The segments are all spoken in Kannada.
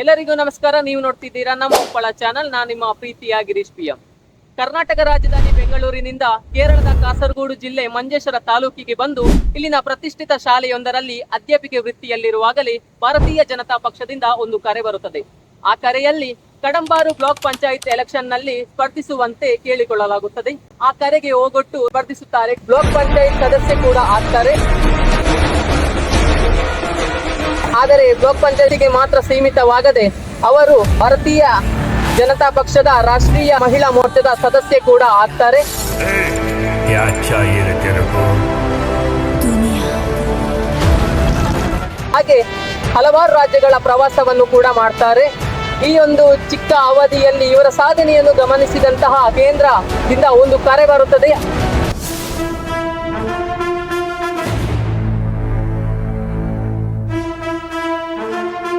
ಎಲ್ಲರಿಗೂ ನಮಸ್ಕಾರ. ನೀವು ನೋಡ್ತಿದ್ದೀರಾ ನಮ್ಮ ಉಪ್ಪಳ ಚಾನಲ್. ನಾನು ನಿಮ್ಮ ಪ್ರೀತಿಯ ಗಿರೀಶ್ ಪಿ ಎಂ. ಕರ್ನಾಟಕ ರಾಜಧಾನಿ ಬೆಂಗಳೂರಿನಿಂದ ಕೇರಳದ ಕಾಸರಗೋಡು ಜಿಲ್ಲೆ ಮಂಜೇಶ್ವರ ತಾಲೂಕಿಗೆ ಬಂದು ಇಲ್ಲಿನ ಪ್ರತಿಷ್ಠಿತ ಶಾಲೆಯೊಂದರಲ್ಲಿ ಅಧ್ಯಾಪಿಕೆ ವೃತ್ತಿಯಲ್ಲಿರುವಾಗಲೇ ಭಾರತೀಯ ಜನತಾ ಪಕ್ಷದಿಂದ ಒಂದು ಕರೆ ಬರುತ್ತದೆ. ಆ ಕರೆಯಲ್ಲಿ ಕಡಂಬಾರು ಬ್ಲಾಕ್ ಪಂಚಾಯತ್ ಎಲೆಕ್ಷನ್ನಲ್ಲಿ ಸ್ಪರ್ಧಿಸುವಂತೆ ಕೇಳಿಕೊಳ್ಳಲಾಗುತ್ತದೆ. ಆ ಕರೆಗೆ ಹೋಗೊಟ್ಟು ಸ್ಪರ್ಧಿಸುತ್ತಾರೆ. ಬ್ಲಾಕ್ ಪಂಚಾಯತ್ ಸದಸ್ಯ ಕೂಡ ಆಗ್ತಾರೆ. ಆದರೆ ಬ್ಲಾಕ್ ಪಂಚಾಯತಿಗೆ ಮಾತ್ರ ಸೀಮಿತವಾಗದೆ ಅವರು ಭಾರತೀಯ ಜನತಾ ಪಕ್ಷದ ರಾಷ್ಟ್ರೀಯ ಮಹಿಳಾ ಮೋರ್ಚಾದ ಸದಸ್ಯೆ ಕೂಡ ಆಗ್ತಾರೆ. ಹಾಗೆ ಹಲವಾರು ರಾಜ್ಯಗಳ ಪ್ರವಾಸವನ್ನು ಕೂಡ ಮಾಡ್ತಾರೆ. ಈ ಒಂದು ಚಿಕ್ಕ ಅವಧಿಯಲ್ಲಿ ಇವರ ಸಾಧನೆಯನ್ನು ಗಮನಿಸಿದಂತಹ ಕೇಂದ್ರದಿಂದ ಒಂದು ಕರೆ ಬರುತ್ತದೆ.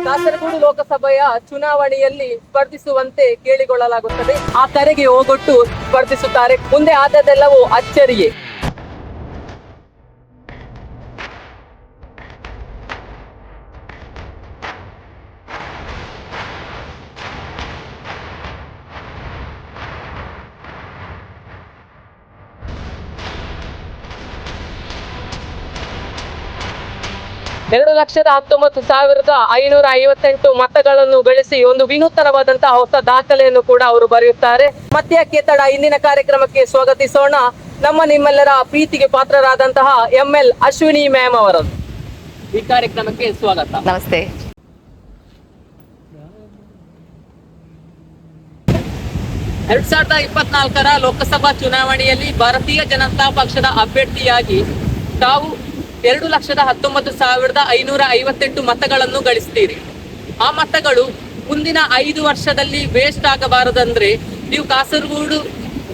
ಕಾಸರಗೋಡು ಲೋಕಸಭೆಯ ಚುನಾವಣೆಯಲ್ಲಿ ಸ್ಪರ್ಧಿಸುವಂತೆ ಕೇಳಿಕೊಳ್ಳಲಾಗುತ್ತದೆ ಆ ಕರೆಗೆ ಹೋಗೊಟ್ಟು ಸ್ಪರ್ಧಿಸುತ್ತಾರೆ. ಮುಂದೆ ಆದದೆಲ್ಲವೂ ಅಚ್ಚರಿಯೇ. ಎರಡು ಲಕ್ಷದ ಹತ್ತೊಂಬತ್ತು ಸಾವಿರದ ಐನೂರ ಐವತ್ತೆಂಟು ಮತಗಳನ್ನು ಗಳಿಸಿ ಒಂದು ವಿನೂತನವಾದಂತಹ ಹೊಸ ದಾಖಲೆಯನ್ನು ಕೂಡ ಅವರು ಬರೆಯುತ್ತಾರೆ. ಮತ್ತೆ ತಡ ಇಂದಿನ ಕಾರ್ಯಕ್ರಮಕ್ಕೆ ಸ್ವಾಗತಿಸೋಣ. ನಮ್ಮ ನಿಮ್ಮೆಲ್ಲರ ಪ್ರೀತಿಗೆ ಪಾತ್ರರಾದಂತಹ ಎಂ ಎಲ್ ಅಶ್ವಿನಿ ಮ್ಯಾಮ್ ಅವರನ್ನು. ಈ ಕಾರ್ಯಕ್ರಮಕ್ಕೆ ಸ್ವಾಗತ. ನಮಸ್ತೆ. ಎರಡ್ ಸಾವಿರದ ಇಪ್ಪತ್ನಾಲ್ಕರ ಲೋಕಸಭಾ ಚುನಾವಣೆಯಲ್ಲಿ ಭಾರತೀಯ ಜನತಾ ಪಕ್ಷದ ಅಭ್ಯರ್ಥಿಯಾಗಿ ತಾವು ಎರಡು ಲಕ್ಷದ ಹತ್ತೊಂಬತ್ತು ಸಾವಿರದ ಐನೂರ ಐವತ್ತೆಂಟು ಮತಗಳನ್ನು ಗಳಿಸ್ತೀರಿ. ಆ ಮತಗಳು ಮುಂದಿನ ಐದು ವರ್ಷದಲ್ಲಿ ವೇಸ್ಟ್ ಆಗಬಾರದಂದ್ರೆ ನೀವು ಕಾಸರಗೋಡು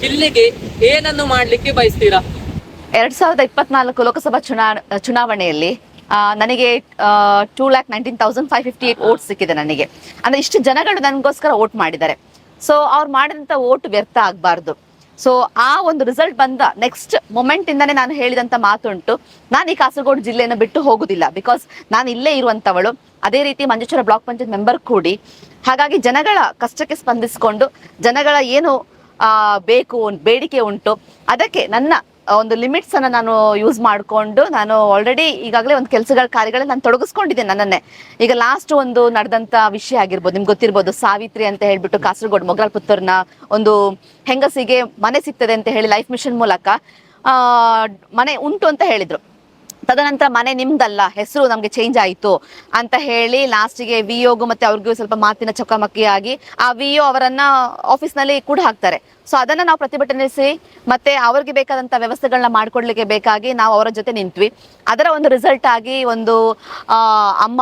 ಜಿಲ್ಲೆಗೆ ಏನನ್ನು ಮಾಡ್ಲಿಕ್ಕೆ ಬಯಸ್ತೀರಾ? ಎರಡ್ ಸಾವಿರದ ಇಪ್ಪತ್ನಾಲ್ಕು ಲೋಕಸಭಾ ಚುನಾ ಚುನಾವಣೆಯಲ್ಲಿ ನನಗೆ two lakh nineteen thousand five fifty eight vote ಸಿಕ್ಕಿದೆ ನನಗೆ. ಅಂದ್ರೆ ಇಷ್ಟು ಜನಗಳು ನನಗೋಸ್ಕರ ಓಟ್ ಮಾಡಿದ್ದಾರೆ. ಸೊ ಅವ್ರು ಮಾಡಿದಂಥ ಓಟ್ ವ್ಯರ್ಥ ಆಗಬಾರ್ದು. ಸೊ ಆ ಒಂದು ರಿಸಲ್ಟ್ ಬಂದ ನೆಕ್ಸ್ಟ್ ಮೊಮೆಂಟ್ ಇಂದಾನೆ ನಾನು ಹೇಳಿದಂತ ಮಾತುಂಟು. ನಾನು ಈ ಕಾಸರಗೋಡು ಜಿಲ್ಲೆಯನ್ನು ಬಿಟ್ಟು ಹೋಗುದಿಲ್ಲ ಬಿಕಾಸ್ ನಾನು ಇಲ್ಲೇ ಇರುವಂತವಳು. ಅದೇ ರೀತಿ ಮಂಜೇಶ್ವರ ಬ್ಲಾಕ್ ಪಂಚಾಯತ್ ಮೆಂಬರ್ ಕೂಡಿ. ಹಾಗಾಗಿ ಜನಗಳ ಕಷ್ಟಕ್ಕೆ ಸ್ಪಂದಿಸಿಕೊಂಡು ಜನಗಳ ಏನು ಬೇಕು, ಬೇಡಿಕೆ ಉಂಟು. ಅದಕ್ಕೆ ನನ್ನ ಒಂದು ಲಿಮಿಟ್ಸ್ ಅನ್ನ ನಾನು ಯೂಸ್ ಮಾಡಿಕೊಂಡು ನಾನು ಆಲ್ರೆಡಿ ಈಗಾಗಲೇ ಒಂದು ಕೆಲಸಗಳ ಕಾರ್ಯಗಳಲ್ಲಿ ನಾನು ತೊಡಗಿಸ್ಕೊಂಡಿದ್ದೆ ನನ್ನನ್ನೇ. ಈಗ ಲಾಸ್ಟ್ ಒಂದು ನಡೆದಂತ ವಿಷಯ ಆಗಿರ್ಬೋದು, ನಿಮ್ಗೆ ಗೊತ್ತಿರ್ಬೋದು, ಸಾವಿತ್ರಿ ಅಂತ ಹೇಳ್ಬಿಟ್ಟು ಕಾಸರಗೋಡು ಮೊಗಲ್ ಪುತ್ತೂರ್ನ ಒಂದು ಹೆಂಗಸಿಗೆ ಮನೆ ಸಿಗ್ತದೆ ಅಂತ ಹೇಳಿ ಲೈಫ್ ಮಿಷನ್ ಮೂಲಕ ಮನೆ ಉಂಟು ಅಂತ ಹೇಳಿದ್ರು. ತದನಂತರ ಮನೆ ನಿಮ್ದಲ್ಲ, ಹೆಸರು ನಮ್ಗೆ ಚೇಂಜ್ ಆಯಿತು ಅಂತ ಹೇಳಿ ಲಾಸ್ಟಿಗೆ ವಿಯೋಗು ಮತ್ತೆ ಅವ್ರಿಗೂ ಸ್ವಲ್ಪ ಮಾತಿನ ಚಕಮಕಿಯಾಗಿ ಆ ವಿಒ ಅವರನ್ನ ಆಫೀಸ್ನಲ್ಲಿ ಕೂಡ ಹಾಕ್ತಾರೆ. ಸೊ ಅದನ್ನ ನಾವು ಪ್ರತಿಭಟನಿಸಿ ಮತ್ತೆ ಅವ್ರಿಗೆ ಬೇಕಾದಂತ ವ್ಯವಸ್ಥೆಗಳನ್ನ ಮಾಡ್ಕೊಡ್ಲಿಕ್ಕೆ ಬೇಕಾಗಿ ನಾವು ಅವರ ಜೊತೆ ನಿಂತ್ವಿ. ಅದರ ಒಂದು ರಿಸಲ್ಟ್ ಆಗಿ ಒಂದು ಅಮ್ಮ ಅಮ್ಮ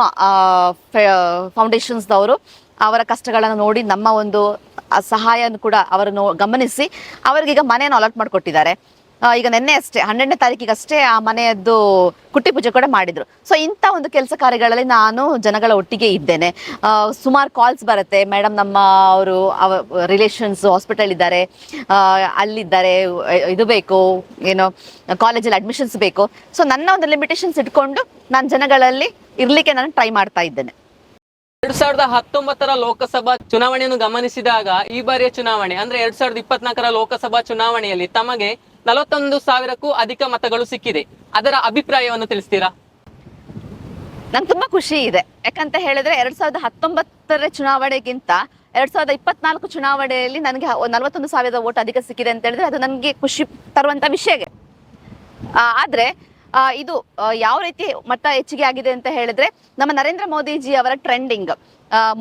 ಫೌಂಡೇಶನ್ಸ್ದವರು ಅವರ ಕಷ್ಟಗಳನ್ನು ನೋಡಿ ನಮ್ಮ ಒಂದು ಸಹಾಯನ ಕೂಡ ಅವರನ್ನು ಗಮನಿಸಿ ಅವರಿಗೀಗ ಮನೆಯನ್ನು ಅಲರ್ಟ್ ಮಾಡಿಕೊಟ್ಟಿದ್ದಾರೆ. ಈಗ ನಿನ್ನೆ ಅಷ್ಟೇ, ಹನ್ನೆರಡನೇ ತಾರೀಕಿಗೆ ಅಷ್ಟೇ ಆ ಮನೆಯದ್ದು ಕುಟ್ಟಿ ಪೂಜೆ ಕೂಡ ಮಾಡಿದ್ರು. ಸೊ ಇಂಥ ಒಂದು ಕೆಲಸ ಕಾರ್ಯಗಳಲ್ಲಿ ನಾನು ಜನಗಳ ಒಟ್ಟಿಗೆ ಇದ್ದೇನೆ. ಸುಮಾರು ಕಾಲ್ಸ್ ಬರುತ್ತೆ. ಮೇಡಮ್ ನಮ್ಮ ಅವರು, ಅವ ರಿಲೇಷನ್ಸ್ ಹಾಸ್ಪಿಟಲ್ ಇದ್ದಾರೆ. ಅಲ್ಲಿದ್ದಾರೆ. ಇದು ಬೇಕು, ಏನೋ ಕಾಲೇಜಲ್ಲಿ ಅಡ್ಮಿಷನ್ಸ್ ಬೇಕು. ಸೊ ನನ್ನ ಒಂದು ಲಿಮಿಟೇಷನ್ಸ್ ಇಟ್ಕೊಂಡು ನಾನು ಜನಗಳಲ್ಲಿ ಇರ್ಲಿಕ್ಕೆ ನಾನು ಟ್ರೈ ಮಾಡ್ತಾ ಇದ್ದೇನೆ. ಎರಡ್ ಸಾವಿರದ ಹತ್ತೊಂಬತ್ತರ ಲೋಕಸಭಾ ಚುನಾವಣೆಯನ್ನು ಗಮನಿಸಿದಾಗ ಈ ಬಾರಿಯ ಚುನಾವಣೆ, ಅಂದ್ರೆ ಎರಡ್ ಸಾವಿರದ ಇಪ್ಪತ್ನಾಲ್ಕರ ಲೋಕಸಭಾ ಚುನಾವಣೆಯಲ್ಲಿ ತಮಗೆ ನಲವತ್ತೊಂದು ಸಾವಿರಕ್ಕೂ ಅಧಿಕ ಮತಗಳು ಸಿಕ್ಕಿದೆ. ಅದರ ಅಭಿಪ್ರಾಯವನ್ನು ತಿಳಿಸ್ತೀರಾ? ನಂಗೆ ತುಂಬಾ ಖುಷಿ ಇದೆ. ಯಾಕಂತ ಹೇಳಿದ್ರೆ ಎರಡ್ ಸಾವಿರದ ಹತ್ತೊಂಬತ್ತರ ಚುನಾವಣೆಗಿಂತ ಎರಡ್ ಸಾವಿರದ ಇಪ್ಪತ್ನಾಲ್ಕು ಚುನಾವಣೆಯಲ್ಲಿ ನನಗೆ ನಲವತ್ತೊಂದು ಸಾವಿರದ ಓಟ್ ಅಧಿಕ ಸಿಕ್ಕಿದೆ ಅಂತ ಹೇಳಿದ್ರೆ ಅದು ನನಗೆ ಖುಷಿ ತರುವಂತ ವಿಷಯ ಆದ್ರೆ ಇದು ಯಾವ ರೀತಿ ಮತ ಹೆಚ್ಚಿಗೆ ಆಗಿದೆ ಅಂತ ಹೇಳಿದ್ರೆ ನಮ್ಮ ನರೇಂದ್ರ ಮೋದಿಜಿ ಅವರ ಟ್ರೆಂಡಿಂಗ್.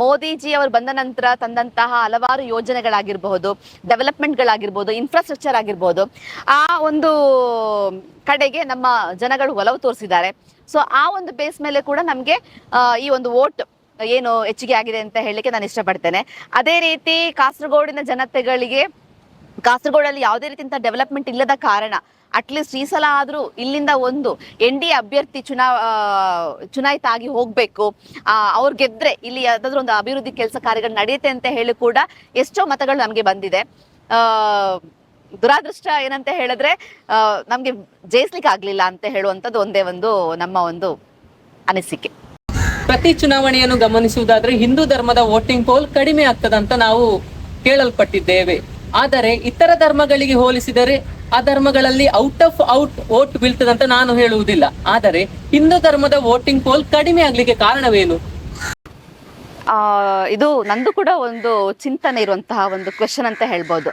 ಮೋದಿಜಿ ಅವರು ಬಂದ ನಂತರ ತಂದಂತಹ ಹಲವಾರು ಯೋಜನೆಗಳಾಗಿರಬಹುದು ಡೆವಲಪ್ಮೆಂಟ್ಗಳಾಗಿರ್ಬೋದು ಇನ್ಫ್ರಾಸ್ಟ್ರಕ್ಚರ್ ಆಗಿರ್ಬೋದು ಆ ಒಂದು ಕಡೆಗೆ ನಮ್ಮ ಜನಗಳು ಒಲವು ತೋರಿಸಿದ್ದಾರೆ. ಸೊ ಆ ಒಂದು ಬೇಸ್ ಮೇಲೆ ಕೂಡ ನಮಗೆ ಈ ಒಂದು ವೋಟ್ ಏನು ಹೆಚ್ಚಿಗೆ ಆಗಿದೆ ಅಂತ ಹೇಳಲಿಕ್ಕೆ ನಾನು ಇಷ್ಟಪಡ್ತೇನೆ. ಅದೇ ರೀತಿ ಕಾಸರಗೋಡಿನ ಜನತೆಗಳಿಗೆ ಕಾಸರಗೋಡಲ್ಲಿ ಯಾವುದೇ ರೀತಿಯಂತ ಡೆವಲಪ್ಮೆಂಟ್ ಇಲ್ಲದ ಕಾರಣ ಅಟ್ಲೀಸ್ಟ್ ಈ ಸಲ ಆದರೂ ಇಲ್ಲಿಂದ ಒಂದು ಎನ್ ಡಿ ಅಭ್ಯರ್ಥಿ ಚುನಾ ಆ, ಚುನಾಯಿತ ಆಗಿ ಹೋಗಬೇಕು. ಅವ್ರು ಗೆದ್ರೆ ಇಲ್ಲಿ ಯಾವುದಾದ್ರೂ ಒಂದು ಅಭಿವೃದ್ಧಿ ಕೆಲಸ ಕಾರ್ಯಗಳು ನಡೆಯುತ್ತೆ ಅಂತ ಹೇಳಿ ಕೂಡ ಎಷ್ಟೋ ಮತಗಳು ನಮಗೆ ಬಂದಿದೆ. ದುರಾದೃಷ್ಟ ಏನಂತ ಹೇಳಿದ್ರೆ ನಮ್ಗೆ ಜಯಿಸ್ಲಿಕ್ಕೆ ಆಗ್ಲಿಲ್ಲ ಅಂತ ಹೇಳುವಂಥದ್ದು ಒಂದೇ ಒಂದು ನಮ್ಮ ಒಂದು ಅನಿಸಿಕೆ. ಪ್ರತಿ ಚುನಾವಣೆಯನ್ನು ಗಮನಿಸುವುದಾದ್ರೆ ಹಿಂದೂ ಧರ್ಮದ ವೋಟಿಂಗ್ ಪೋಲ್ ಕಡಿಮೆ ಆಗ್ತದಂತ ನಾವು ಕೇಳಲ್ಪಟ್ಟಿದ್ದೇವೆ. ಆದರೆ ಇತರ ಧರ್ಮಗಳಿಗೆ ಹೋಲಿಸಿದರೆ ಆ ಧರ್ಮಗಳಲ್ಲಿ ಔಟ್ ಆಫ್ ಔಟ್ ವೋಟ್ ಬೀಳ್ತದಂತ ನಾನು ಹೇಳುವುದಿಲ್ಲ. ಆದರೆ ಹಿಂದೂ ಧರ್ಮದ ವೋಟಿಂಗ್ ಪೋಲ್ ಕಡಿಮೆ ಆಗ್ಲಿಕ್ಕೆ ಕಾರಣವೇನು? ಇದು ನಂದು ಕೂಡ ಒಂದು ಚಿಂತನೆ ಇರುವಂತಹ ಒಂದು ಕ್ವೆಶನ್ ಅಂತ ಹೇಳ್ಬೋದು.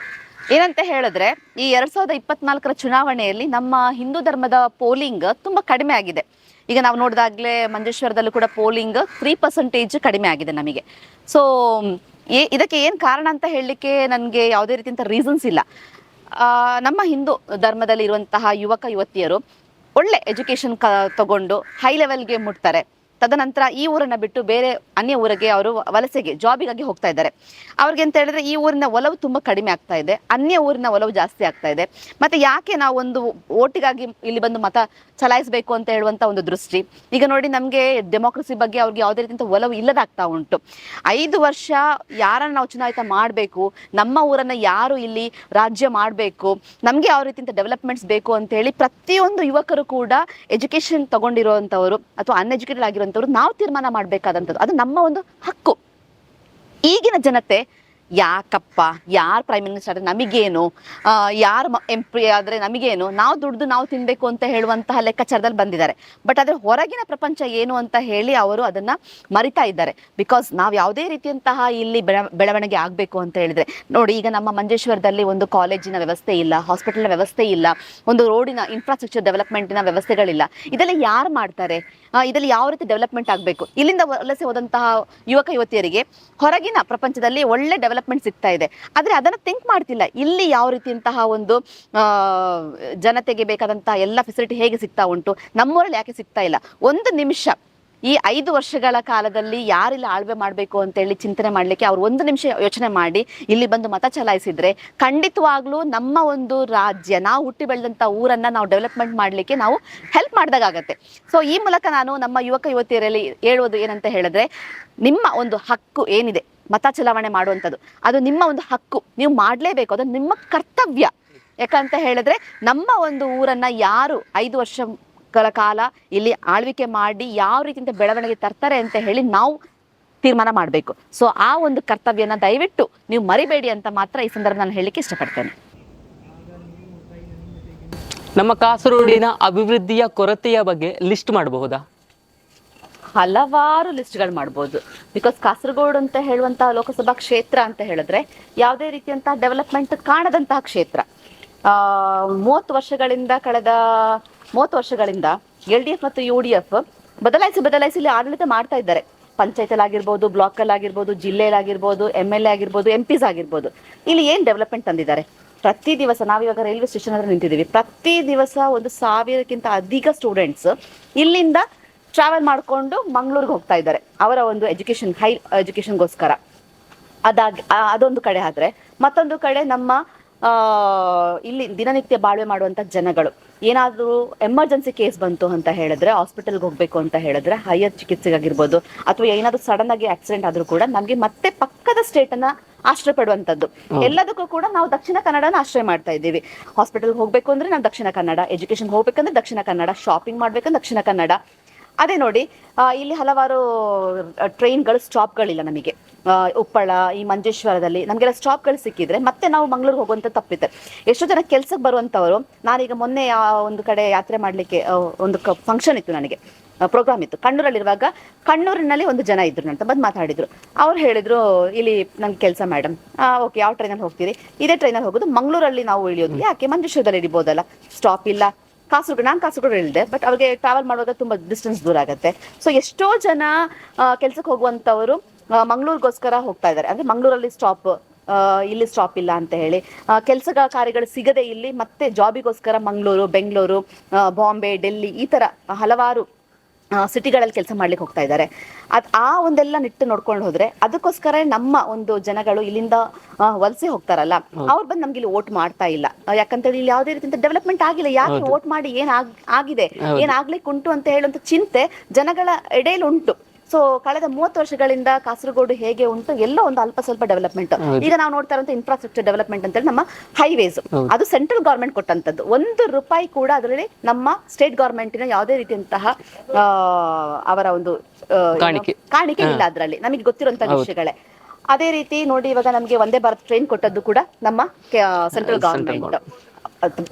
ಏನಂತ ಹೇಳಿದ್ರೆ, ಈ ಎರಡ್ ಸಾವಿರದ ಇಪ್ಪತ್ನಾಲ್ಕರ ಚುನಾವಣೆಯಲ್ಲಿ ನಮ್ಮ ಹಿಂದೂ ಧರ್ಮದ ಪೋಲಿಂಗ್ ತುಂಬಾ ಕಡಿಮೆ ಆಗಿದೆ. ಈಗ ನಾವು ನೋಡಿದಾಗಲೇ ಮಂಜೇಶ್ವರದಲ್ಲೂ ಕೂಡ ಪೋಲಿಂಗ್ ತ್ರೀ ಪರ್ಸೆಂಟೇಜ್ ಕಡಿಮೆ ಆಗಿದೆ ನಮಗೆ. ಸೊ ಇದಕ್ಕೆ ಏನು ಕಾರಣ ಅಂತ ಹೇಳಲಿಕ್ಕೆ ನನಗೆ ಯಾವುದೇ ರೀತಿಯಂಥ ರೀಸನ್ಸ್ ಇಲ್ಲ. ನಮ್ಮ ಹಿಂದೂ ಧರ್ಮದಲ್ಲಿ ಇರುವಂತಹ ಯುವಕ, ಯುವತಿಯರು ಒಳ್ಳೆ ಎಜುಕೇಶನ್ ಕ, ತಗೊಂಡು ಹೈ ಲೆವೆಲ್ಗೆ ಮುಟ್ತಾರೆ. ತದನಂತರ ಈ ಊರನ್ನ ಬಿಟ್ಟು ಬೇರೆ ಅನ್ಯ ಊರಿಗೆ ಅವರು ವಲಸೆಗೆ, ಜಾಬಿಗಾಗಿ ಹೋಗ್ತಾ ಇದ್ದಾರೆ. ಅವ್ರಿಗೆ ಅಂತ ಹೇಳಿದ್ರೆ ಈ ಊರಿನ ಒಲವು ತುಂಬಾ ಕಡಿಮೆ ಆಗ್ತಾ ಇದೆ. ಅನ್ಯ ಊರಿನ ಒಲವು ಜಾಸ್ತಿ ಆಗ್ತಾ ಇದೆ. ಮತ್ತೆ ಯಾಕೆ ನಾವು ಒಂದು ಓಟಿಗಾಗಿ ಇಲ್ಲಿ ಬಂದು ಮತ ಚಲಾಯಿಸಬೇಕು ಅಂತ ಹೇಳುವಂತ ಒಂದು ದೃಷ್ಟಿ. ಈಗ ನೋಡಿ ನಮ್ಗೆ ಡೆಮೋಕ್ರಸಿ ಬಗ್ಗೆ ಅವ್ರಿಗೆ ಯಾವುದೇ ರೀತಿಯ ಒಲವು ಇಲ್ಲದಾಗ್ತಾ ಉಂಟು. ಐದು ವರ್ಷ ಯಾರನ್ನ ನಾವು ಚುನಾಯಿತ ಮಾಡಬೇಕು, ನಮ್ಮ ಊರನ್ನ ಯಾರು ಇಲ್ಲಿ ರಾಜ್ಯ ಮಾಡಬೇಕು, ನಮ್ಗೆ ಯಾವ ರೀತಿಯ ಡೆವಲಪ್ಮೆಂಟ್ಸ್ ಬೇಕು ಅಂತ ಹೇಳಿ ಪ್ರತಿಯೊಂದು ಯುವಕರು ಕೂಡ ಎಜುಕೇಶನ್ ತಗೊಂಡಿರುವಂತವರು ಅಥವಾ ಅನ್ಎಜುಕೇಟೆಡ್ ಆಗಿರುವಂಥವ್ರು ನಾವು ತೀರ್ಮಾನ ಮಾಡಬೇಕಾದಂಥದ್ದು. ಅದು ನಮ್ಮ ಒಂದು ಹಕ್ಕು. ಈಗಿನ ಜನತೆ ಯಾಕಪ್ಪ? ಯಾರು ಪ್ರೈಮ್ ಮಿನಿಸ್ಟರ್ ನಮಗೇನು? ಯಾರು ಎಂ ಪಿ ಆದರೆ ನಮಗೇನು? ನಾವು ದುಡ್ದು ನಾವು ತಿನ್ಬೇಕು ಅಂತ ಹೇಳುವಂತಹ ಲೆಕ್ಕಾಚಾರದಲ್ಲಿ ಬಂದಿದ್ದಾರೆ. ಬಟ್ ಆದರೆ ಹೊರಗಿನ ಪ್ರಪಂಚ ಏನು ಅಂತ ಹೇಳಿ ಅವರು ಅದನ್ನ ಮರಿತಾ ಇದ್ದಾರೆ. ಬಿಕಾಸ್ ನಾವು ಯಾವುದೇ ರೀತಿಯಂತಹ ಇಲ್ಲಿ ಬೆಳ, ಬೆಳವಣಿಗೆ ಆಗಬೇಕು ಅಂತ ಹೇಳಿದ್ರೆ, ನೋಡಿ ಈಗ ನಮ್ಮ ಮಂಜೇಶ್ವರದಲ್ಲಿ ಒಂದು ಕಾಲೇಜಿನ ವ್ಯವಸ್ಥೆ ಇಲ್ಲ ಹಾಸ್ಪಿಟಲ್ನ ವ್ಯವಸ್ಥೆ ಇಲ್ಲ, ಒಂದು ರೋಡಿನ ಇನ್ಫ್ರಾಸ್ಟ್ರಕ್ಚರ್ ಡೆವಲಪ್ಮೆಂಟಿನ ವ್ಯವಸ್ಥೆಗಳಿಲ್ಲ. ಇದೆಲ್ಲ ಯಾರು ಮಾಡ್ತಾರೆ? ಇದರಲ್ಲಿ ಯಾವ ರೀತಿ ಡೆವಲಪ್ಮೆಂಟ್ ಆಗಬೇಕು? ಇಲ್ಲಿಂದ ವಲಸೆ ಹೋದಂತಹ ಯುವಕ ಯುವತಿಯರಿಗೆ ಹೊರಗಿನ ಪ್ರಪಂಚದಲ್ಲಿ ಒಳ್ಳೆ ಡೆವಲಪ್ಮೆಂಟ್ ಸಿಗ್ತಾ ಇದೆ. ಆದರೆ ಅದನ್ನು ಥಿಂಕ್ ಮಾಡ್ತಿಲ್ಲ. ಇಲ್ಲಿ ಯಾವ ರೀತಿಯಂತಹ ಒಂದು ಜನತೆಗೆ ಬೇಕಾದಂತಹ ಎಲ್ಲ ಫೆಸಿಲಿಟಿ ಹೇಗೆ ಸಿಗ್ತಾ ಉಂಟು? ನಮ್ಮೂರಲ್ಲಿ ಯಾಕೆ ಸಿಗ್ತಾ ಇಲ್ಲ? ಒಂದು ನಿಮಿಷ. ಈ ಐದು ವರ್ಷಗಳ ಕಾಲದಲ್ಲಿ ಯಾರಿಲ್ಲ ಆಳ್ವೆ ಮಾಡಬೇಕು ಅಂತೇಳಿ ಚಿಂತನೆ ಮಾಡಲಿಕ್ಕೆ ಅವ್ರು ಒಂದು ನಿಮಿಷ ಯೋಚನೆ ಮಾಡಿ, ಇಲ್ಲಿ ಬಂದು ಮತ ಚಲಾಯಿಸಿದ್ರೆ ಖಂಡಿತವಾಗ್ಲೂ ನಮ್ಮ ಒಂದು ರಾಜ್ಯ, ನಾವು ಹುಟ್ಟಿ ಬೆಳೆದಂಥ ಊರನ್ನ ನಾವು ಡೆವಲಪ್ಮೆಂಟ್ ಮಾಡಲಿಕ್ಕೆ ನಾವು ಹೆಲ್ಪ್ ಮಾಡಿದಾಗತ್ತೆ ಸೊ ಈ ಮೂಲಕ ನಾನು ನಮ್ಮ ಯುವಕ ಯುವತಿಯರಲ್ಲಿ ಹೇಳುವುದು ಏನಂತ ಹೇಳಿದ್ರೆ, ನಿಮ್ಮ ಒಂದು ಹಕ್ಕು ಏನಿದೆ? ಮತ ಚಲಾವಣೆ ಮಾಡುವಂಥದ್ದು. ಅದು ನಿಮ್ಮ ಒಂದು ಹಕ್ಕು. ನೀವು ಮಾಡಲೇಬೇಕು. ಅದು ನಿಮ್ಮ ಕರ್ತವ್ಯ. ಯಾಕಂತ ಹೇಳಿದ್ರೆ ನಮ್ಮ ಒಂದು ಊರನ್ನ ಯಾರು ಐದು ವರ್ಷಗಳ ಕಾಲ ಇಲ್ಲಿ ಆಳ್ವಿಕೆ ಮಾಡಿ ಯಾವ ರೀತಿಯಿಂದ ಬೆಳವಣಿಗೆ ತರ್ತಾರೆ ಅಂತ ಹೇಳಿ ನಾವು ತೀರ್ಮಾನ ಮಾಡಬೇಕು. ಸೊ ಆ ಒಂದು ಕರ್ತವ್ಯನ ದಯವಿಟ್ಟು ನೀವು ಮರಿಬೇಡಿ ಅಂತ ಮಾತ್ರ ಈ ಸಂದರ್ಭ ನಾನು ಹೇಳಲಿಕ್ಕೆ ಇಷ್ಟಪಡ್ತೇನೆ. ನಮ್ಮ ಕಾಸರಗೋಡಿನ ಅಭಿವೃದ್ಧಿಯ ಕೊರತೆಯ ಬಗ್ಗೆ ಲಿಸ್ಟ್ ಮಾಡಬಹುದಾ? ಹಲವಾರು ಲಿಸ್ಟ್ಗಳು ಮಾಡ್ಬೋದು. ಬಿಕಾಸ್ ಕಾಸರಗೋಡು ಅಂತ ಹೇಳುವಂತಹ ಲೋಕಸಭಾ ಕ್ಷೇತ್ರ ಅಂತ ಹೇಳಿದ್ರೆ ಯಾವುದೇ ರೀತಿಯಂತಹ ಡೆವಲಪ್ಮೆಂಟ್ ಕಾಣದಂತಹ ಕ್ಷೇತ್ರ. ಮೂವತ್ತು ವರ್ಷಗಳಿಂದ ಕಳೆದ ಮೂವತ್ತು ವರ್ಷಗಳಿಂದ ಎಲ್ ಡಿ ಎಫ್ ಮತ್ತು ಯು ಡಿ ಎಫ್ ಬದಲಾಯಿಸಿ ಬದಲಾಯಿಸಿ ಇಲ್ಲಿ ಆಡಳಿತ ಮಾಡ್ತಾ ಇದ್ದಾರೆ. ಪಂಚಾಯತಲ್ಲಾಗಿರ್ಬೋದು ಆಗಿರ್ಬೋದು ಬ್ಲಾಕಲ್ಲಿ ಆಗಿರ್ಬೋದು ಜಿಲ್ಲೆಯಲ್ಲಾಗಿರ್ಬೋದು, ಎಂ ಎಲ್ ಎ ಆಗಿರ್ಬೋದು, ಎಂ ಪಿಸ್ ಆಗಿರ್ಬೋದು. ಇಲ್ಲಿ ಏನು ಡೆವಲಪ್ಮೆಂಟ್ ತಂದಿದ್ದಾರೆ? ಪ್ರತಿ ದಿವಸ ನಾವಿವಾಗ ರೈಲ್ವೆ ಸ್ಟೇಷನ್ ಹತ್ರ ನಿಂತಿದ್ದೀವಿ. ಪ್ರತಿ ದಿವಸ ಒಂದು ಸಾವಿರಕ್ಕಿಂತ ಅಧಿಕ ಸ್ಟೂಡೆಂಟ್ಸ್ ಇಲ್ಲಿಂದ ಟ್ರಾವೆಲ್ ಮಾಡಿಕೊಂಡು ಮಂಗಳೂರಿಗೆ ಹೋಗ್ತಾ ಇದ್ದಾರೆ. ಅವರ ಒಂದು ಎಜುಕೇಶನ್ ಹೈ ಎಜುಕೇಶನ್ಗೋಸ್ಕರ ಅದಾಗಿ ಅದೊಂದು ಕಡೆ ಆದ್ರೆ ಮತ್ತೊಂದು ಕಡೆ ನಮ್ಮ ಇಲ್ಲಿ ದಿನನಿತ್ಯ ಬಾಳ್ವೆ ಮಾಡುವಂಥ ಜನಗಳು. ಏನಾದರೂ ಎಮರ್ಜೆನ್ಸಿ ಕೇಸ್ ಬಂತು ಅಂತ ಹೇಳಿದ್ರೆ ಹಾಸ್ಪಿಟಲ್ಗೆ ಹೋಗಬೇಕು ಅಂತ ಹೇಳಿದ್ರೆ ಹೈಯರ್ ಚಿಕಿತ್ಸೆಗಾಗಿರ್ಬೋದು ಅಥವಾ ಏನಾದರೂ ಸಡನ್ ಆಗಿ ಆಕ್ಸಿಡೆಂಟ್ ಆದ್ರೂ ಕೂಡ ನಮಗೆ ಮತ್ತೆ ಪಕ್ಕದ ಸ್ಟೇಟನ್ನ ಆಶ್ರಯ ಪಡುವಂಥದ್ದು. ಎಲ್ಲದಕ್ಕೂ ಕೂಡ ನಾವು ದಕ್ಷಿಣ ಕನ್ನಡನ ಆಶ್ರಯ ಮಾಡ್ತಾ ಇದ್ದೀವಿ. ಹಾಸ್ಪಿಟಲ್ಗೆ ಹೋಗಬೇಕು ಅಂದ್ರೆ ನಾವು ದಕ್ಷಿಣ ಕನ್ನಡ ಎಜುಕೇಶನ್ ಹೋಗ್ಬೇಕಂದ್ರೆ ದಕ್ಷಿಣ ಕನ್ನಡ ಶಾಪಿಂಗ್ ಮಾಡ್ಬೇಕಂದ್ರೆ ದಕ್ಷಿಣ ಕನ್ನಡ ಅದೇ ನೋಡಿ ಇಲ್ಲಿ ಹಲವಾರು ಟ್ರೈನ್ಗಳು ಸ್ಟಾಪ್ಗಳಿಲ್ಲ ನಮಗೆ. ಉಪ್ಪಳ, ಈ ಮಂಜೇಶ್ವರದಲ್ಲಿ ನಮಗೆಲ್ಲ ಸ್ಟಾಪ್ಗಳು ಸಿಕ್ಕಿದ್ರೆ ಮತ್ತೆ ನಾವು ಮಂಗಳೂರಿಗೆ ಹೋಗುವಂತ ತಪ್ಪಿದೆ. ಎಷ್ಟೋ ಜನ ಕೆಲ್ಸಕ್ಕೆ ಬರುವಂತವರು, ನಾನೀಗ ಮೊನ್ನೆ ಒಂದು ಕಡೆ ಯಾತ್ರೆ ಮಾಡ್ಲಿಕ್ಕೆ ಒಂದು ಫಂಕ್ಷನ್ ಇತ್ತು ನನಗೆ. ಪ್ರೋಗ್ರಾಮ್ ಇತ್ತು. ಕಣ್ಣೂರಲ್ಲಿರುವಾಗ ಕಣ್ಣೂರಿನಲ್ಲಿ ಒಂದು ಜನ ಇದ್ರು ಅಂತ ಬಂದು ಮಾತಾಡಿದ್ರು. ಅವ್ರು ಹೇಳಿದ್ರು, ಇಲ್ಲಿ ನಂಗೆ ಕೆಲಸ ಮೇಡಮ್ ಓಕೆ, ಯಾವ ಟ್ರೈನಲ್ಲಿ ಹೋಗ್ತೀರಿ? ಇದೇ ಟ್ರೈನಲ್ಲಿ ಹೋಗೋದು ಮಂಗಳೂರಲ್ಲಿ ನಾವು ಇಳಿಯೋದು. ಯಾಕೆ? ಮಂಜೇಶ್ವರದಲ್ಲಿ ಇಳಿಬೋದಲ್ಲ. ಸ್ಟಾಪ್ ಇಲ್ಲ. ಕಾಸರಗೋಡು, ನಾನು ಕಾಸರಗೋಡು ಹೇಳಿದೆ ಬಟ್ ಅವ್ರಿಗೆ ಟ್ರಾವೆಲ್ ಮಾಡುವಾಗ ತುಂಬ ಡಿಸ್ಟೆನ್ಸ್ ದೂರ ಆಗುತ್ತೆ. ಸೊ ಎಷ್ಟೋ ಜನ ಕೆಲ್ಸಕ್ಕೆ ಹೋಗುವಂಥವರು ಮಂಗಳೂರಿಗೋಸ್ಕರ ಹೋಗ್ತಾ ಇದ್ದಾರೆ. ಅಂದರೆ ಮಂಗಳೂರಲ್ಲಿ ಸ್ಟಾಪ್ ಇಲ್ಲಿ ಸ್ಟಾಪ್ ಇಲ್ಲ ಅಂತ ಹೇಳಿ. ಕೆಲಸ ಕಾರ್ಯಗಳು ಸಿಗದೆ ಇಲ್ಲಿ, ಮತ್ತೆ ಜಾಬಿಗೋಸ್ಕರ ಮಂಗಳೂರು, ಬೆಂಗಳೂರು ಬಾಂಬೆ, ಡೆಲ್ಲಿ ಈ ಥರ ಹಲವಾರು ಸಿಟಿಗಳಲ್ಲಿ ಕೆಲಸ ಮಾಡ್ಲಿಕ್ಕೆ ಹೋಗ್ತಾ ಇದ್ದಾರೆ. ಅದ್ ಆ ಒಂದೆಲ್ಲ ನಿಟ್ಟು ನೋಡ್ಕೊಂಡು ಹೋದ್ರೆ ಅದಕ್ಕೋಸ್ಕರ ನಮ್ಮ ಒಂದು ಜನಗಳು ಇಲ್ಲಿಂದ ವಲಸೆ ಹೋಗ್ತಾರಲ್ಲ ಅವ್ರು ಬಂದು ನಮ್ಗೆ ಇಲ್ಲಿ ಓಟ್ ಮಾಡ್ತಾ ಇಲ್ಲ. ಯಾಕಂತೇಳಿ ಇಲ್ಲಿ ಯಾವುದೇ ರೀತಿಯಿಂದ ಡೆವಲಪ್ಮೆಂಟ್ ಆಗಿಲ್ಲ. ಯಾಕೆ ಓಟ್ ಮಾಡಿ ಏನ್ ಆಗ್- ಆಗಿದೆ? ಏನ್ ಆಗ್ಲಿಕ್ಕೆ ಉಂಟು ಅಂತ ಹೇಳುವಂತ ಚಿಂತೆ ಜನಗಳ ಎಡೆಯಲ್ಲಿ ಉಂಟು ಸೊ ಕಳೆದ ಮೂವತ್ತು ವರ್ಷಗಳಿಂದ ಕಾಸರಗೋಡು ಹೇಗೆ ಉಂಟು? ಎಲ್ಲೋ ಒಂದು ಅಲ್ಪ ಸ್ವಲ್ಪ ಡೆವಲಪ್ಮೆಂಟ್ ಈಗ ನಾವು ನೋಡ್ತಾ ಇರುವಂತ ಇನ್ಫ್ರಾಸ್ಟ್ರಕ್ಚರ್ ಡೆವಲಪ್ಮೆಂಟ್ ಅಂತೇಳಿ ನಮ್ಮ ಹೈವೇಸ್ ಅದು ಸೆಂಟ್ರಲ್ ಗವರ್ಮೆಂಟ್ ಕೊಟ್ಟಂತದ್ದು. ಒಂದು ರೂಪಾಯಿ ಕೂಡ ಅದರಲ್ಲಿ ನಮ್ಮ ಸ್ಟೇಟ್ ಗವರ್ಮೆಂಟಿನ ಯಾವುದೇ ರೀತಿಯಂತಹ ಆ, ಅವರ ಒಂದು. ಕಾಣಿಕೆ. ಇಲ್ಲ ಅದರಲ್ಲಿ. ನಮಗೆ ಗೊತ್ತಿರುವಂತಹ ವಿಷಯಗಳೇ. ಅದೇ ರೀತಿ ನೋಡಿ ಇವಾಗ ನಮಗೆ ಒಂದೇ ಭಾರತ್ ಟ್ರೈನ್ ಕೊಟ್ಟದ್ದು ಕೂಡ ನಮ್ಮ ಸೆಂಟ್ರಲ್ ಗವರ್ಮೆಂಟ್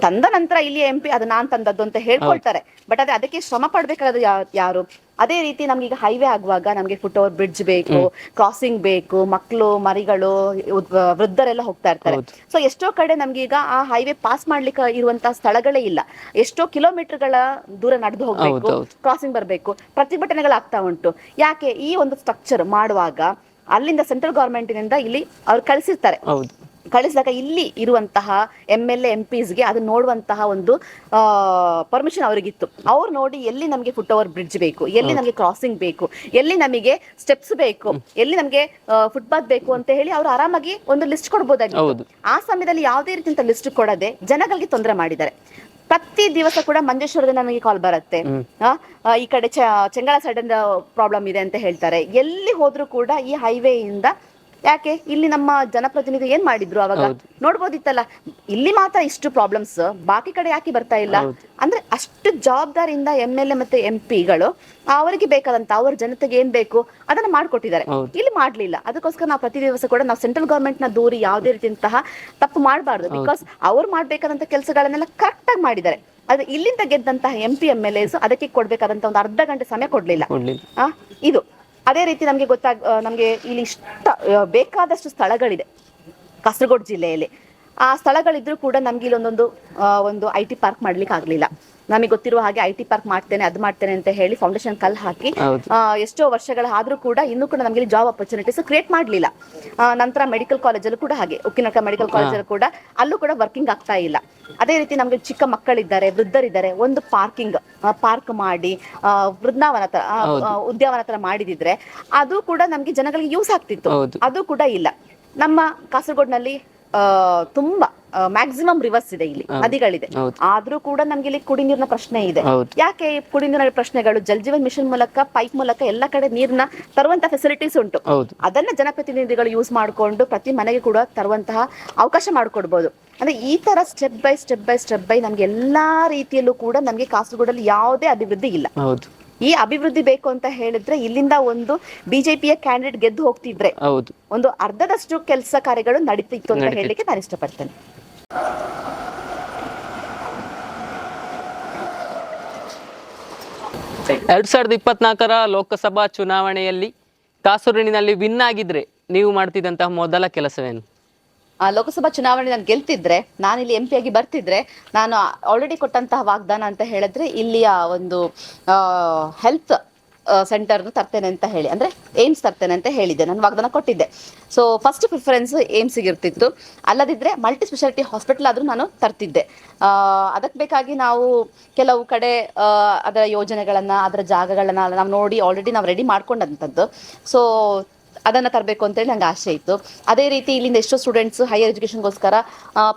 ತಂದ ನಂತರ ಇಲ್ಲಿ ಎಂ ಪಿ ಅದು ನಾನ್ ತಂದದ್ದು ಅಂತ ಹೇಳ್ಕೊಳ್ತಾರೆ. ಬಟ್ ಅದೇ ಅದಕ್ಕೆ ಶ್ರಮ ಪಡ್ಬೇಕಾದ ಯಾರು? ಅದೇ ರೀತಿ ನಮ್ಗೆ ಈಗ ಹೈವೇ ಆಗುವಾಗ ನಮ್ಗೆ ಫುಟ್ ಓವರ್ ಬ್ರಿಡ್ಜ್ ಬೇಕು ಕ್ರಾಸಿಂಗ್ ಬೇಕು ಮಕ್ಕಳು ಮರಿಗಳು ವೃದ್ಧರೆಲ್ಲ ಹೋಗ್ತಾ ಇರ್ತಾರೆ. ಸೊ ಎಷ್ಟೋ ಕಡೆ ನಮ್ಗೆ ಈಗ ಆ ಹೈವೇ ಪಾಸ್ ಮಾಡ್ಲಿಕ್ಕೆ ಇರುವಂತ ಸ್ಥಳಗಳೇ ಇಲ್ಲ. ಎಷ್ಟೋ ಕಿಲೋಮೀಟರ್ಗಳ ದೂರ ನಡೆದು ಹೋಗ್ಬೇಕು ಕ್ರಾಸಿಂಗ್ ಬರಬೇಕು ಪ್ರತಿಭಟನೆಗಳಾಗ್ತಾ ಉಂಟು. ಯಾಕೆ? ಈ ಒಂದು ಸ್ಟ್ರಕ್ಚರ್ ಮಾಡುವಾಗ ಅಲ್ಲಿಂದ ಸೆಂಟ್ರಲ್ ಗವರ್ಮೆಂಟಿನಿಂದ ಇಲ್ಲಿ ಅವ್ರು ಕಳಿಸಿರ್ತಾರೆ. ಕಳಿಸಿದಾಗ ಇಲ್ಲಿ ಇರುವಂತಹ ಎಂ ಎಲ್ ಎಂ ಪಿಸ್ಗೆ ಅದು ನೋಡುವಂತಹ ಒಂದು ಪರ್ಮಿಷನ್ ಅವರಿಗಿತ್ತು. ಅವ್ರು ನೋಡಿ ಎಲ್ಲಿ ನಮಗೆ ಫುಟ್ ಓವರ್ ಬ್ರಿಡ್ಜ್ ಬೇಕು ಎಲ್ಲಿ ನಮಗೆ ಕ್ರಾಸಿಂಗ್ ಬೇಕು ಎಲ್ಲಿ ನಮಗೆ ಸ್ಟೆಪ್ಸ್ ಬೇಕು ಎಲ್ಲಿ ನಮಗೆ ಫುಟ್ಪಾತ್ ಬೇಕು ಅಂತ ಹೇಳಿ ಅವ್ರು ಆರಾಮಾಗಿ ಒಂದು ಲಿಸ್ಟ್ ಕೊಡ್ಬೋದಾಗಿತ್ತು. ಆ ಸಮಯದಲ್ಲಿ ಯಾವುದೇ ರೀತಿಯಂತ ಲಿಸ್ಟ್ ಕೊಡದೆ ಜನಗಳಿಗೆ ತೊಂದರೆ ಮಾಡಿದ್ದಾರೆ. ಪ್ರತಿ ದಿವಸ ಕೂಡ ಮಂಜೇಶ್ವರದಿಂದ ನನಗೆ ಕಾಲ್ ಬರುತ್ತೆ. ಈ ಕಡೆ ಚ- ಚೆಂಗಳ ಸೈಡ್ ಪ್ರಾಬ್ಲಮ್ ಇದೆ ಅಂತ ಹೇಳ್ತಾರೆ. ಎಲ್ಲಿ ಹೋದ್ರೂ ಕೂಡ ಈ ಹೈವೇ ಇಂದ ಯಾಕೆ? ಇಲ್ಲಿ ನಮ್ಮ ಜನಪ್ರತಿನಿಧಿ ಏನ್ ಮಾಡಿದ್ರು ಅವಾಗ? ನೋಡ್ಬೋದಿತ್ತಲ್ಲ? ಇಲ್ಲಿ ಮಾತ್ರ ಇಷ್ಟು ಪ್ರಾಬ್ಲಮ್ಸ್ ಬಾಕಿ ಕಡೆ ಯಾಕೆ ಬರ್ತಾ ಇಲ್ಲ? ಅಂದ್ರೆ ಅಷ್ಟು ಜವಾಬ್ದಾರಿಯಿಂದ ಎಂ ಎಲ್ ಎ ಮತ್ತೆ ಎಂ ಪಿಗಳು ಅವರಿಗೆ ಬೇಕಾದಂತ ಅವ್ರ ಜನತೆಗೆ ಏನ್ ಬೇಕು ಅದನ್ನ ಮಾಡ್ಕೊಟ್ಟಿದ್ದಾರೆ. ಇಲ್ಲಿ ಮಾಡ್ಲಿಲ್ಲ. ಅದಕ್ಕೋಸ್ಕರ ನಾವು ಪ್ರತಿ ದಿವಸ ಕೂಡ ನಾವು ಸೆಂಟ್ರಲ್ ಗವರ್ಮೆಂಟ್ನ ದೂರಿ ಯಾವುದೇ ರೀತಿಯಂತಹ ತಪ್ಪು ಮಾಡಬಾರ್ದು. ಬಿಕಾಸ್ ಅವ್ರು ಮಾಡ್ಬೇಕಾದಂತ ಕೆಲಸಗಳನ್ನೆಲ್ಲ ಕರೆಕ್ಟ್ ಆಗಿ ಮಾಡಿದ್ದಾರೆ. ಅದು ಇಲ್ಲಿಂದ ಗೆದ್ದಂತಹ M P M L S ಅದಕ್ಕೆ ಕೊಡ್ಬೇಕಾದಂತ ಒಂದು ಅರ್ಧ ಗಂಟೆ ಸಮಯ ಕೊಡ್ಲಿಲ್ಲ. ಆ, ಇದು. ಅದೇ ರೀತಿ ನಮಗೆ ಗೊತ್ತಾಗ ನಮಗೆ ಇಲ್ಲಿ ಇಷ್ಟ ಬೇಕಾದಷ್ಟು ಸ್ಥಳಗಳಿದೆ. ಕಾಸರಗೋಡು ಜಿಲ್ಲೆಯಲ್ಲಿ. ಆ ಸ್ಥಳಗಳಿದ್ರು ಕೂಡ ನಮ್ಗೆ ಇಲ್ಲೊಂದೊಂದು ಒಂದೊಂದು ಒಂದು ಐ ಟಿ ಪಾರ್ಕ್ ಮಾಡ್ಲಿಕ್ಕೆ ಆಗ್ಲಿಲ್ಲ. ನಮಗೆ ಗೊತ್ತಿರುವ ಹಾಗೆ ಐ ಟಿ ಪಾರ್ಕ್ ಮಾಡ್ತೇನೆ ಅದು ಮಾಡ್ತೇನೆ ಅಂತ ಹೇಳಿ ಫೌಂಡೇಶನ್ ಕಲ್ ಹಾಕಿ ಎಷ್ಟೋ ವರ್ಷಗಳ ಆದ್ರೂ ಕೂಡ ಇನ್ನೂ ಕೂಡ ನಮಗೆ ಜಾಬ್ ಅಪರ್ಚುನಿಟೀಸ್ ಕ್ರಿಯೇಟ್ ಮಾಡಲಿಲ್ಲ. ನಂತರ ಮೆಡಿಕಲ್ ಕಾಲೇಜಲ್ಲೂ ಕೂಡ ಹಾಗೆ ಉಕ್ಕಿನಕ ಮೆಡಿಕಲ್ ಕಾಲೇಜಲ್ಲೂ ಕೂಡ ಅಲ್ಲೂ ಕೂಡ ವರ್ಕಿಂಗ್ ಆಗ್ತಾ ಇಲ್ಲ. ಅದೇ ರೀತಿ ನಮಗೆ ಚಿಕ್ಕ ಮಕ್ಕಳಿದ್ದಾರೆ ವೃದ್ಧರಿದ್ದಾರೆ ಒಂದು ಪಾರ್ಕಿಂಗ್ ಪಾರ್ಕ್ ಮಾಡಿ ವೃದ್ಧಾವನ ವೃಂದಾವನ ತರ ಉದ್ಯಾವನ ತರ ಮಾಡಿದಿದ್ರೆ ಅದು ಕೂಡ ನಮ್ಗೆ ಜನಗಳಿಗೆ ಯೂಸ್ ಆಗ್ತಿತ್ತು. ಅದು ಕೂಡ ಇಲ್ಲ. ನಮ್ಮ ಕಾಸರಗೋಡ್ನಲ್ಲಿ ತುಂಬಾ ಮ್ಯಾಕ್ಸಿಮಮ್ ರಿವರ್ಸ್ ಇದೆ ಇಲ್ಲಿ ನದಿಗಳಿದೆ. ಆದ್ರೂ ಕೂಡ ನಮ್ಗೆ ಇಲ್ಲಿ ಕುಡಿ ನೀರಿನ ಪ್ರಶ್ನೆ ಇದೆ. ಯಾಕೆ ಕುಡಿ ನೀರಿನ ಪ್ರಶ್ನೆಗಳು? ಜಲ್ ಜೀವನ್ ಮಿಷನ್ ಮೂಲಕ ಪೈಪ್ ಮೂಲಕ ಎಲ್ಲ ಕಡೆ ನೀರ್ನ ತರುವಂತ ಫೆಸಿಲಿಟೀಸ್ ಉಂಟು. ಅದನ್ನ ಜನಪ್ರತಿನಿಧಿಗಳು ಯೂಸ್ ಮಾಡಿಕೊಂಡು ಪ್ರತಿ ಮನೆಗೆ ಕೂಡ ತರುವಂತಹ ಅವಕಾಶ ಮಾಡಿಕೊಡ್ಬೋದು. ಅಂದ್ರೆ ಈ ತರ step by step by step by ನಮ್ಗೆ ಎಲ್ಲಾ ರೀತಿಯಲ್ಲೂ ಕೂಡ ನಮ್ಗೆ ಕಾಸರಗೋಡಲ್ಲಿ ಯಾವುದೇ ಅಭಿವೃದ್ಧಿ ಇಲ್ಲ. ಹೌದು. ಈ ಅಭಿವೃದ್ಧಿ ಬೇಕು ಅಂತ ಹೇಳಿದ್ರೆ ಇಲ್ಲಿಂದ ಒಂದು ಬಿಜೆಪಿಯ ಕ್ಯಾಂಡಿಡೇಟ್ ಗೆದ್ದು ಹೋಗ್ತಿದ್ರೆ ಹೌದು. ಒಂದು ಅರ್ಧದಷ್ಟು ಕೆಲಸ ಕಾರ್ಯಗಳು ನಡೀತಿತ್ತು ಅಂತ ಹೇಳಲಿಕ್ಕೆ ನಾನು ಇಷ್ಟಪಡ್ತೇನೆ. ಎರಡ್ ಸಾವಿರದ ಇಪ್ಪತ್ನಾಲ್ಕರ ಲೋಕಸಭಾ ಚುನಾವಣೆಯಲ್ಲಿ ಕಾಸೂರಿನಲ್ಲಿ ವಿನ್ ಆಗಿದ್ರೆ ನೀವು ಮಾಡ್ತಿದ್ದಂತಹ ಮೊದಲ ಕೆಲಸವೇನು? ಲೋಕಸಭಾ ಚುನಾವಣೆ ನಾನು ಗೆಲ್ತಿದ್ರೆ, ನಾನು ಇಲ್ಲಿ ಎಂ ಪಿ ಆಗಿ ಬರ್ತಿದ್ರೆ, ನಾನು ಆಲ್ರೆಡಿ ಕೊಟ್ಟಂತಹ ವಾಗ್ದಾನ ಅಂತ ಹೇಳಿದ್ರೆ ಇಲ್ಲಿಯ ಒಂದು ಹೆಲ್ತ್ ಸೆಂಟರ್ ತರ್ತೇನೆ ಅಂತ ಹೇಳಿ, ಅಂದ್ರೆ ಏಮ್ಸ್ ತರ್ತೇನೆ ಅಂತ ಹೇಳಿದ್ದೆ, ನಾನು ವಾಗ್ದಾನ ಕೊಟ್ಟಿದ್ದೆ. ಸೊ ಫಸ್ಟ್ ಪ್ರಿಫರೆನ್ಸ್ ಏಮ್ಸ್ಗೆ ಇರ್ತಿತ್ತು. ಅಲ್ಲದಿದ್ರೆ ಮಲ್ಟಿ ಸ್ಪೆಷಾಲಿಟಿ ಹಾಸ್ಪಿಟಲ್ ಆದ್ರೂ ನಾನು ತರ್ತಿದ್ದೆ. ಅದಕ್ಕೆ ಬೇಕಾಗಿ ನಾವು ಕೆಲವು ಕಡೆ ಅದರ ಯೋಜನೆಗಳನ್ನ, ಅದರ ಜಾಗಗಳನ್ನ ನಾವು ನೋಡಿ ಆಲ್ರೆಡಿ ನಾವು ರೆಡಿ ಮಾಡ್ಕೊಂಡಂಥದ್ದು ಸೊ ಅದನ್ನ ತರಬೇಕು ಅಂತೇಳಿ ನಂಗೆ ಆಸೆ ಇತ್ತು. ಅದೇ ರೀತಿ ಇಲ್ಲಿಂದ ಎಷ್ಟೋ ಸ್ಟೂಡೆಂಟ್ಸ್ ಹೈಯರ್ ಎಜುಕೇಶನ್ಗೋಸ್ಕರ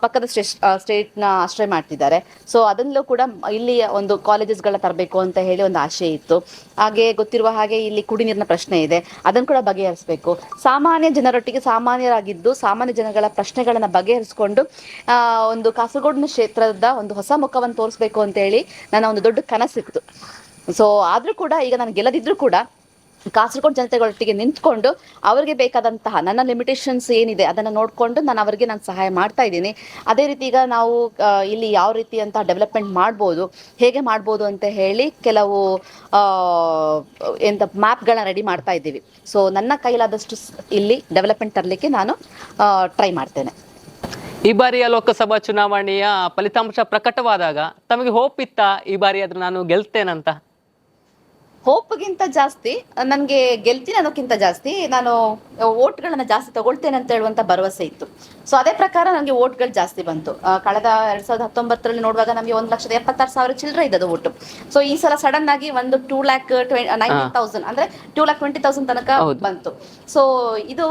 ಪಕ್ಕದ ಸ್ಟೇಟ್ ಸ್ಟೇಟ್ನ ಆಶ್ರಯ ಮಾಡ್ತಿದ್ದಾರೆ. ಸೊ ಅದನ್ನೂ ಕೂಡ ಇಲ್ಲಿ ಒಂದು ಕಾಲೇಜಸ್ಗಳ ತರಬೇಕು ಅಂತ ಹೇಳಿ ಒಂದು ಆಸೆ ಇತ್ತು. ಹಾಗೆ ಗೊತ್ತಿರುವ ಹಾಗೆ ಇಲ್ಲಿ ಕುಡಿ ನೀರಿನ ಪ್ರಶ್ನೆ ಇದೆ. ಅದನ್ನು ಕೂಡ ಬಗೆಹರಿಸಬೇಕು. ಸಾಮಾನ್ಯ ಜನರೊಟ್ಟಿಗೆ ಸಾಮಾನ್ಯರಾಗಿದ್ದು ಸಾಮಾನ್ಯ ಜನಗಳ ಪ್ರಶ್ನೆಗಳನ್ನು ಬಗೆಹರಿಸಿಕೊಂಡು ಒಂದು ಕಾಸರಗೋಡಿನ ಕ್ಷೇತ್ರದ ಒಂದು ಹೊಸ ಮುಖವನ್ನು ತೋರಿಸ್ಬೇಕು ಅಂತೇಳಿ ನನ್ನ ಒಂದು ದೊಡ್ಡ ಕನಸಿತ್ತು. ಸೊ ಆದರೂ ಕೂಡ ಈಗ ನಾನು ಗೆಲ್ಲದಿದ್ರೂ ಕೂಡ ಕಾಸರಗೋಡು ಜನತೆಗಳೊಟ್ಟಿಗೆ ನಿಂತ್ಕೊಂಡು ಅವರಿಗೆ ಬೇಕಾದಂತಹ ನನ್ನ ಲಿಮಿಟೇಷನ್ಸ್ ಏನಿದೆ ಅದನ್ನು ನೋಡಿಕೊಂಡು ನಾನು ಅವರಿಗೆ ನಾನು ಸಹಾಯ ಮಾಡ್ತಾ ಇದ್ದೀನಿ. ಅದೇ ರೀತಿ ಈಗ ನಾವು ಇಲ್ಲಿ ಯಾವ ರೀತಿಯಂತಹ ಡೆವಲಪ್ಮೆಂಟ್ ಮಾಡ್ಬೋದು, ಹೇಗೆ ಮಾಡ್ಬೋದು ಅಂತ ಹೇಳಿ ಕೆಲವು ಎಂತ ಮ್ಯಾಪ್ಗಳನ್ನ ರೆಡಿ ಮಾಡ್ತಾ ಇದ್ದೀವಿ. ಸೊ ನನ್ನ ಕೈಲಾದಷ್ಟು ಇಲ್ಲಿ ಡೆವಲಪ್ಮೆಂಟ್ ತರಲಿಕ್ಕೆ ನಾನು ಟ್ರೈ ಮಾಡ್ತೇನೆ. ಈ ಬಾರಿಯ ಲೋಕಸಭಾ ಚುನಾವಣೆಯ ಫಲಿತಾಂಶ ಪ್ರಕಟವಾದಾಗ ತಮಗೆ ಹೋಪ್ ಇತ್ತ ಈ ಬಾರಿ ಆದ್ರೆ ನಾನು ಗೆಲ್ತೇನಂತ? ಹೋಪ್ಗಿಂತ ಜಾಸ್ತಿ ನನಗೆ ಗೆಲ್ತೀನಿ ಅನ್ನೋಕ್ಕಿಂತ ಜಾಸ್ತಿ ನಾನು ಓಟ್ಗಳನ್ನ ಜಾಸ್ತಿ ತಗೊಳ್ತೇನೆ ಅಂತ ಹೇಳುವಂತ ಭರವಸೆ ಇತ್ತು. ಸೊ ಅದೇ ಪ್ರಕಾರ ನನಗೆ ಓಟ್ಗಳು ಜಾಸ್ತಿ ಬಂತು. ಕಳೆದ ಎರಡ್ ಸಾವಿರದ ಹತ್ತೊಂಬತ್ತರಲ್ಲಿ ನೋಡುವಾಗ ನಮಗೆ ಒಂದು ಲಕ್ಷದ ಎಪ್ಪತ್ತಾರು ಸಾವಿರ ಚಿಲ್ಲರೆ ಇದ್ದದು ಓಟು ಸೊ ಈ ಸಲ ಸಡನ್ ಆಗಿ ಒಂದು ಟೂ ಲ್ಯಾಕ್ ನೈಂಟಿ ತೌಸಂಡ್ ಅಂದ್ರೆ ಟೂ ಲ್ಯಾಕ್ ಟ್ವೆಂಟಿ ತೌಸಂಡ್ ತನಕ ಬಂತು. ಸೊ ಇದು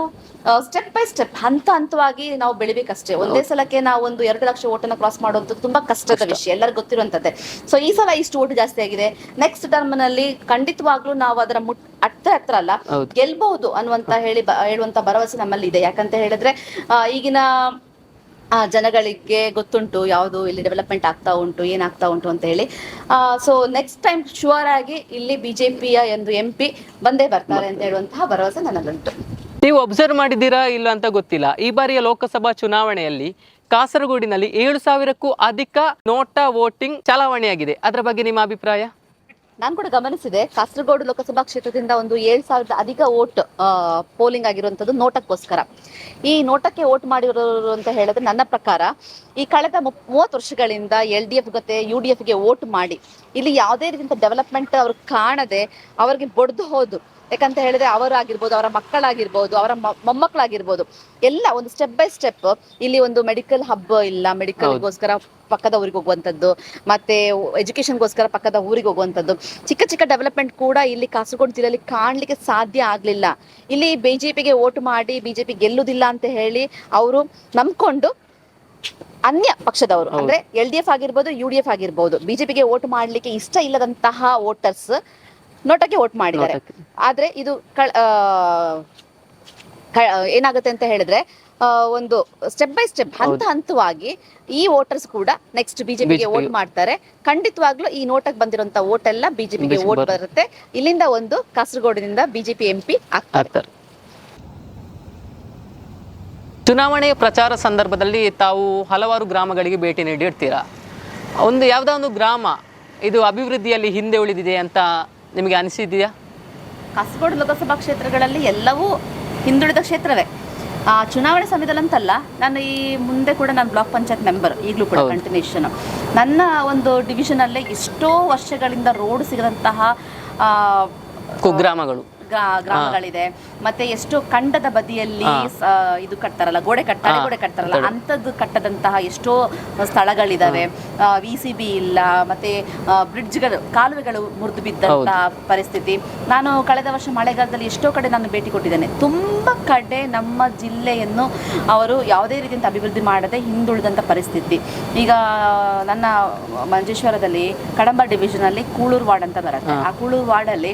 ಸ್ಟೆಪ್ ಬೈ ಸ್ಟೆಪ್ ಹಂತ ಹಂತವಾಗಿ ನಾವು ಬೆಳಿಬೇಕಷ್ಟೇ. ಒಂದೇ ಸಲಕ್ಕೆ ನಾವು ಒಂದು ಎರಡು ಲಕ್ಷ ವೋಟನ್ನ ಕ್ರಾಸ್ ಮಾಡೋದು ತುಂಬಾ ಕಷ್ಟದ ವಿಷಯ ಎಲ್ಲರಿಗೂ ಗೊತ್ತಿರುವಂತದ್ದೇ. ಸೊ ಈ ಸಲ ಇಷ್ಟು ಓಟು ಜಾಸ್ತಿ ಆಗಿದೆ. ನೆಕ್ಸ್ಟ್ ಟರ್ಮ್ನಲ್ಲಿ ಖಂಡಿತವಾಗ್ಲೂ ನಾವು ಅದರ ಮುಟ್ ಹತ್ರ ಹತ್ರ ಅಲ್ಲ ಹೌದು. ಗೆಲ್ಬಹುದು ಅನ್ನುವಂತ ಹೇಳಿ ಬ- ಹೇಳುವಂತ ಭರವಸೆ ನಮ್ಮಲ್ಲಿ ಇದೆ ಯಾಕಂತ ಹೇಳಿದ್ರೆ ಆ, ಈಗಿನ ಆ, ಜನಗಳಿಗೆ ಗೊತ್ತುಂಟು ಯಾವುದು ಇಲ್ಲಿ ಡೆವಲಪ್ಮೆಂಟ್ ಆಗ್ತಾ ಉಂಟು ಏನಾಗ್ತಾ ಉಂಟು ಅಂತ ಹೇಳಿ. ಸೊ ನೆಕ್ಸ್ಟ್ ಟೈಮ್ ಶುವರ್ ಆಗಿ ಇಲ್ಲಿ ಬಿಜೆಪಿಯ ಒಂದು ಎಂ ಪಿ ಬಂದೇ ಬರ್ತಾರೆ ಅಂತ ಹೇಳುವಂತಹ ಭರವಸೆ ನನ್ನಲ್ಲುಂಟು. ನೀವು ಒಬ್ಸರ್ವ್ ಮಾಡಿದ್ದೀರಾ ಇಲ್ಲ ಅಂತ ಗೊತ್ತಿಲ್ಲ. ಈ ಬಾರಿಯ ಲೋಕಸಭಾ ಚುನಾವಣೆಯಲ್ಲಿ ಕಾಸರಗೋಡಿನಲ್ಲಿ ಏಳು ಸಾವಿರಕ್ಕೂ ಅಧಿಕ ನೋಟಾ ವೋಟಿಂಗ್ ಚಲಾವಣೆಯಾಗಿದೆ. ಅದರ ಬಗ್ಗೆ ನಿಮ್ಮ ಅಭಿಪ್ರಾಯ? ನಾನು ಕೂಡ ಗಮನಿಸಿದೆ, ಕಾಸರಗೋಡು ಲೋಕಸಭಾ ಕ್ಷೇತ್ರದಿಂದ ಒಂದು ಏಳು ಸಾವಿರದ ಅಧಿಕ ವೋಟ್ ಪೋಲಿಂಗ್ ಆಗಿರುವಂಥದ್ದು ನೋಟಕ್ಕೋಸ್ಕರ. ಈ ನೋಟಕ್ಕೆ ವೋಟ್ ಮಾಡಿರೋರು ಅಂತ ಹೇಳಿದ್ರೆ ನನ್ನ ಪ್ರಕಾರ, ಈ ಕಳೆದ ಮೂವತ್ತು ವರ್ಷಗಳಿಂದ ಎಲ್ ಡಿ ಎಫ್ ಜೊತೆ ಯು ಡಿ ಎಫ್ಗೆ ವೋಟ್ ಮಾಡಿ, ಇಲ್ಲಿ ಯಾವುದೇ ರೀತಿಯ ಡೆವಲಪ್ಮೆಂಟ್ ಅವ್ರಿಗೆ ಕಾಣದೆ ಅವ್ರಿಗೆ ಬಡ್ದು ಹೋದು ಯಾಕಂತ ಹೇಳಿದ್ರೆ ಅವರಾಗಿರ್ಬೋದು ಅವರ ಮಕ್ಕಳಾಗಿರ್ಬೋದು ಅವರ ಮೊಮ್ಮಕ್ಕಳಾಗಿರ್ಬೋದು ಎಲ್ಲ ಒಂದು ಸ್ಟೆಪ್ ಬೈ ಸ್ಟೆಪ್ ಇಲ್ಲಿ ಒಂದು ಮೆಡಿಕಲ್ ಹಬ್ ಇಲ್ಲ ಮೆಡಿಕಲ್ಗೋಸ್ಕರ ಪಕ್ಕದ ಊರಿಗೆ ಹೋಗುವಂಥದ್ದು ಮತ್ತೆ ಎಜುಕೇಶನ್ಗೋಸ್ಕರ ಪಕ್ಕದ ಊರಿಗೆ ಹೋಗುವಂಥದ್ದು. ಚಿಕ್ಕ ಚಿಕ್ಕ ಡೆವಲಪ್ಮೆಂಟ್ ಕೂಡ ಇಲ್ಲಿ ಕಾಸರಗೋಡು ಜಿಲ್ಲೆಯಲ್ಲಿ ಕಾಣಲಿಕ್ಕೆ ಸಾಧ್ಯ ಆಗ್ಲಿಲ್ಲ. ಇಲ್ಲಿ ಬಿಜೆಪಿಗೆ ಓಟ್ ಮಾಡಿ ಬಿಜೆಪಿ ಗೆಲ್ಲುವುದಿಲ್ಲ ಅಂತ ಹೇಳಿ ಅವರು ನಂಬ್ಕೊಂಡು ಅನ್ಯ ಪಕ್ಷದವರು ಅಂದ್ರೆ ಎಲ್ ಡಿ ಎಫ್ ಆಗಿರ್ಬೋದು ಯು ಡಿ ಎಫ್ ಆಗಿರ್ಬೋದು ಬಿಜೆಪಿಗೆ ಓಟ್ ಮಾಡ್ಲಿಕ್ಕೆ ಇಷ್ಟ ಇಲ್ಲದಂತಹ ವೋಟರ್ಸ್ ನೋಟಕ್ಕೆ ವೋಟ್ ಮಾಡಿದ್ದಾರೆ. ಆದ್ರೆ ಇದು ಏನಾಗುತ್ತೆ ಅಂತ ಹೇಳಿದ್ರೆ ಒಂದು ಸ್ಟೆಪ್ ಬೈ ಸ್ಟೆಪ್ ಹಂತ ಹಂತವಾಗಿ ಈ ವೋಟರ್ಸ್ ಕೂಡ ನೆಕ್ಸ್ಟ್ ಬಿಜೆಪಿಗೆ ವೋಟ್ ಮಾಡ್ತಾರೆ. ಖಂಡಿತವಾಗ್ಲೂ ಈ ನೋಟಕ್ಕೆ ಬಂದಿರುವಂತ ವೋಟ್ ಎಲ್ಲ ಬಿಜೆಪಿಗೆ ವೋಟ್ ಬರುತ್ತೆ. ಇಲ್ಲಿಂದ ಒಂದು ಕಾಸರಗೋಡಿನಿಂದ ಬಿಜೆಪಿ ಎಂಪಿ ಆಗ್ತಾರೆ. ಚುನಾವಣೆಯ ಪ್ರಚಾರ ಸಂದರ್ಭದಲ್ಲಿ ತಾವು ಹಲವಾರು ಗ್ರಾಮಗಳಿಗೆ ಭೇಟಿ ನೀಡಿರ್ತೀರಾ ಒಂದು ಯಾವುದೋ ಒಂದು ಗ್ರಾಮ ಇದು ಅಭಿವೃದ್ಧಿಯಲ್ಲಿ ಹಿಂದೆ ಉಳಿದಿದೆ ಅಂತ ನಿಮಗೆ ಅನಿಸಿದೆಯಾ? ಕಾಸರಗೋಡು ಲೋಕಸಭಾ ಕ್ಷೇತ್ರಗಳಲ್ಲಿ ಎಲ್ಲವೂ ಹಿಂದುಳಿದ ಕ್ಷೇತ್ರವೇ. ಆ, ಚುನಾವಣೆ ಸಮಯದಲ್ಲಂತಲ್ಲ ನಾನು ಈ ಮುಂದೆ ಕೂಡ ನಾನು ಬ್ಲಾಕ್ ಪಂಚಾಯತ್ ಮೆಂಬರ್ ಈಗಲೂ ಕೂಡ. ಕಂಟಿನ್ಯೂಷನ್. ನನ್ನ ಒಂದು ಡಿವಿಷನಲ್ಲೇ ಎಷ್ಟೋ ವರ್ಷಗಳಿಂದ ರೋಡ್ ಸಿಗದಂತಹ ಆ, ಕುಗ್ರಾಮಗಳು. ಗ್ರಾ- ಗ್ರಾಮಗಳಿದೆ. ಮತ್ತೆ ಎಷ್ಟು ಖಂಡದ ಬದಿಯಲ್ಲಿ. ಇದು ಕಟ್ತಾರಲ್ಲ ಗೋಡೆ ಕಟ್ತಾರೆ ಗೋಡೆ ಕಟ್ತಾರಲ್ಲ. ಅಂಥದ್ದು ಕಟ್ಟದಂತಹ ಎಷ್ಟೋ ಸ್ಥಳಗಳಿದಾವೆ. ವಿ ಸಿ ಬಿ ಇಲ್ಲ ಮತ್ತೆ ಬ್ರಿಡ್ಜ್ಗಳು ಕಾಲುವೆಗಳು ಮುರಿದು ಬಿದ್ದಂತಹ ಪರಿಸ್ಥಿತಿ. ನಾನು ಕಳೆದ ವರ್ಷ ಮಳೆಗಾಲದಲ್ಲಿ ಎಷ್ಟೋ ಕಡೆ ನಾನು ಭೇಟಿ ಕೊಟ್ಟಿದ್ದೇನೆ. ತುಂಬಾ ಕಡೆ ನಮ್ಮ ಜಿಲ್ಲೆಯನ್ನು ಅವರು ಯಾವುದೇ ರೀತಿಯಂತ ಅಭಿವೃದ್ಧಿ ಮಾಡದೆ ಹಿಂದುಳಿದಂತ ಪರಿಸ್ಥಿತಿ. ಈಗ ನನ್ನ ಮಂಜೇಶ್ವರದಲ್ಲಿ ಕಡಂಬ ಡಿವಿಷನ್ ಅಲ್ಲಿ ಕೂಳೂರು ವಾರ್ಡ್ ಅಂತ ಬರುತ್ತೆ. ಆ ಕೂಳೂರು ವಾರ್ಡಲ್ಲಿ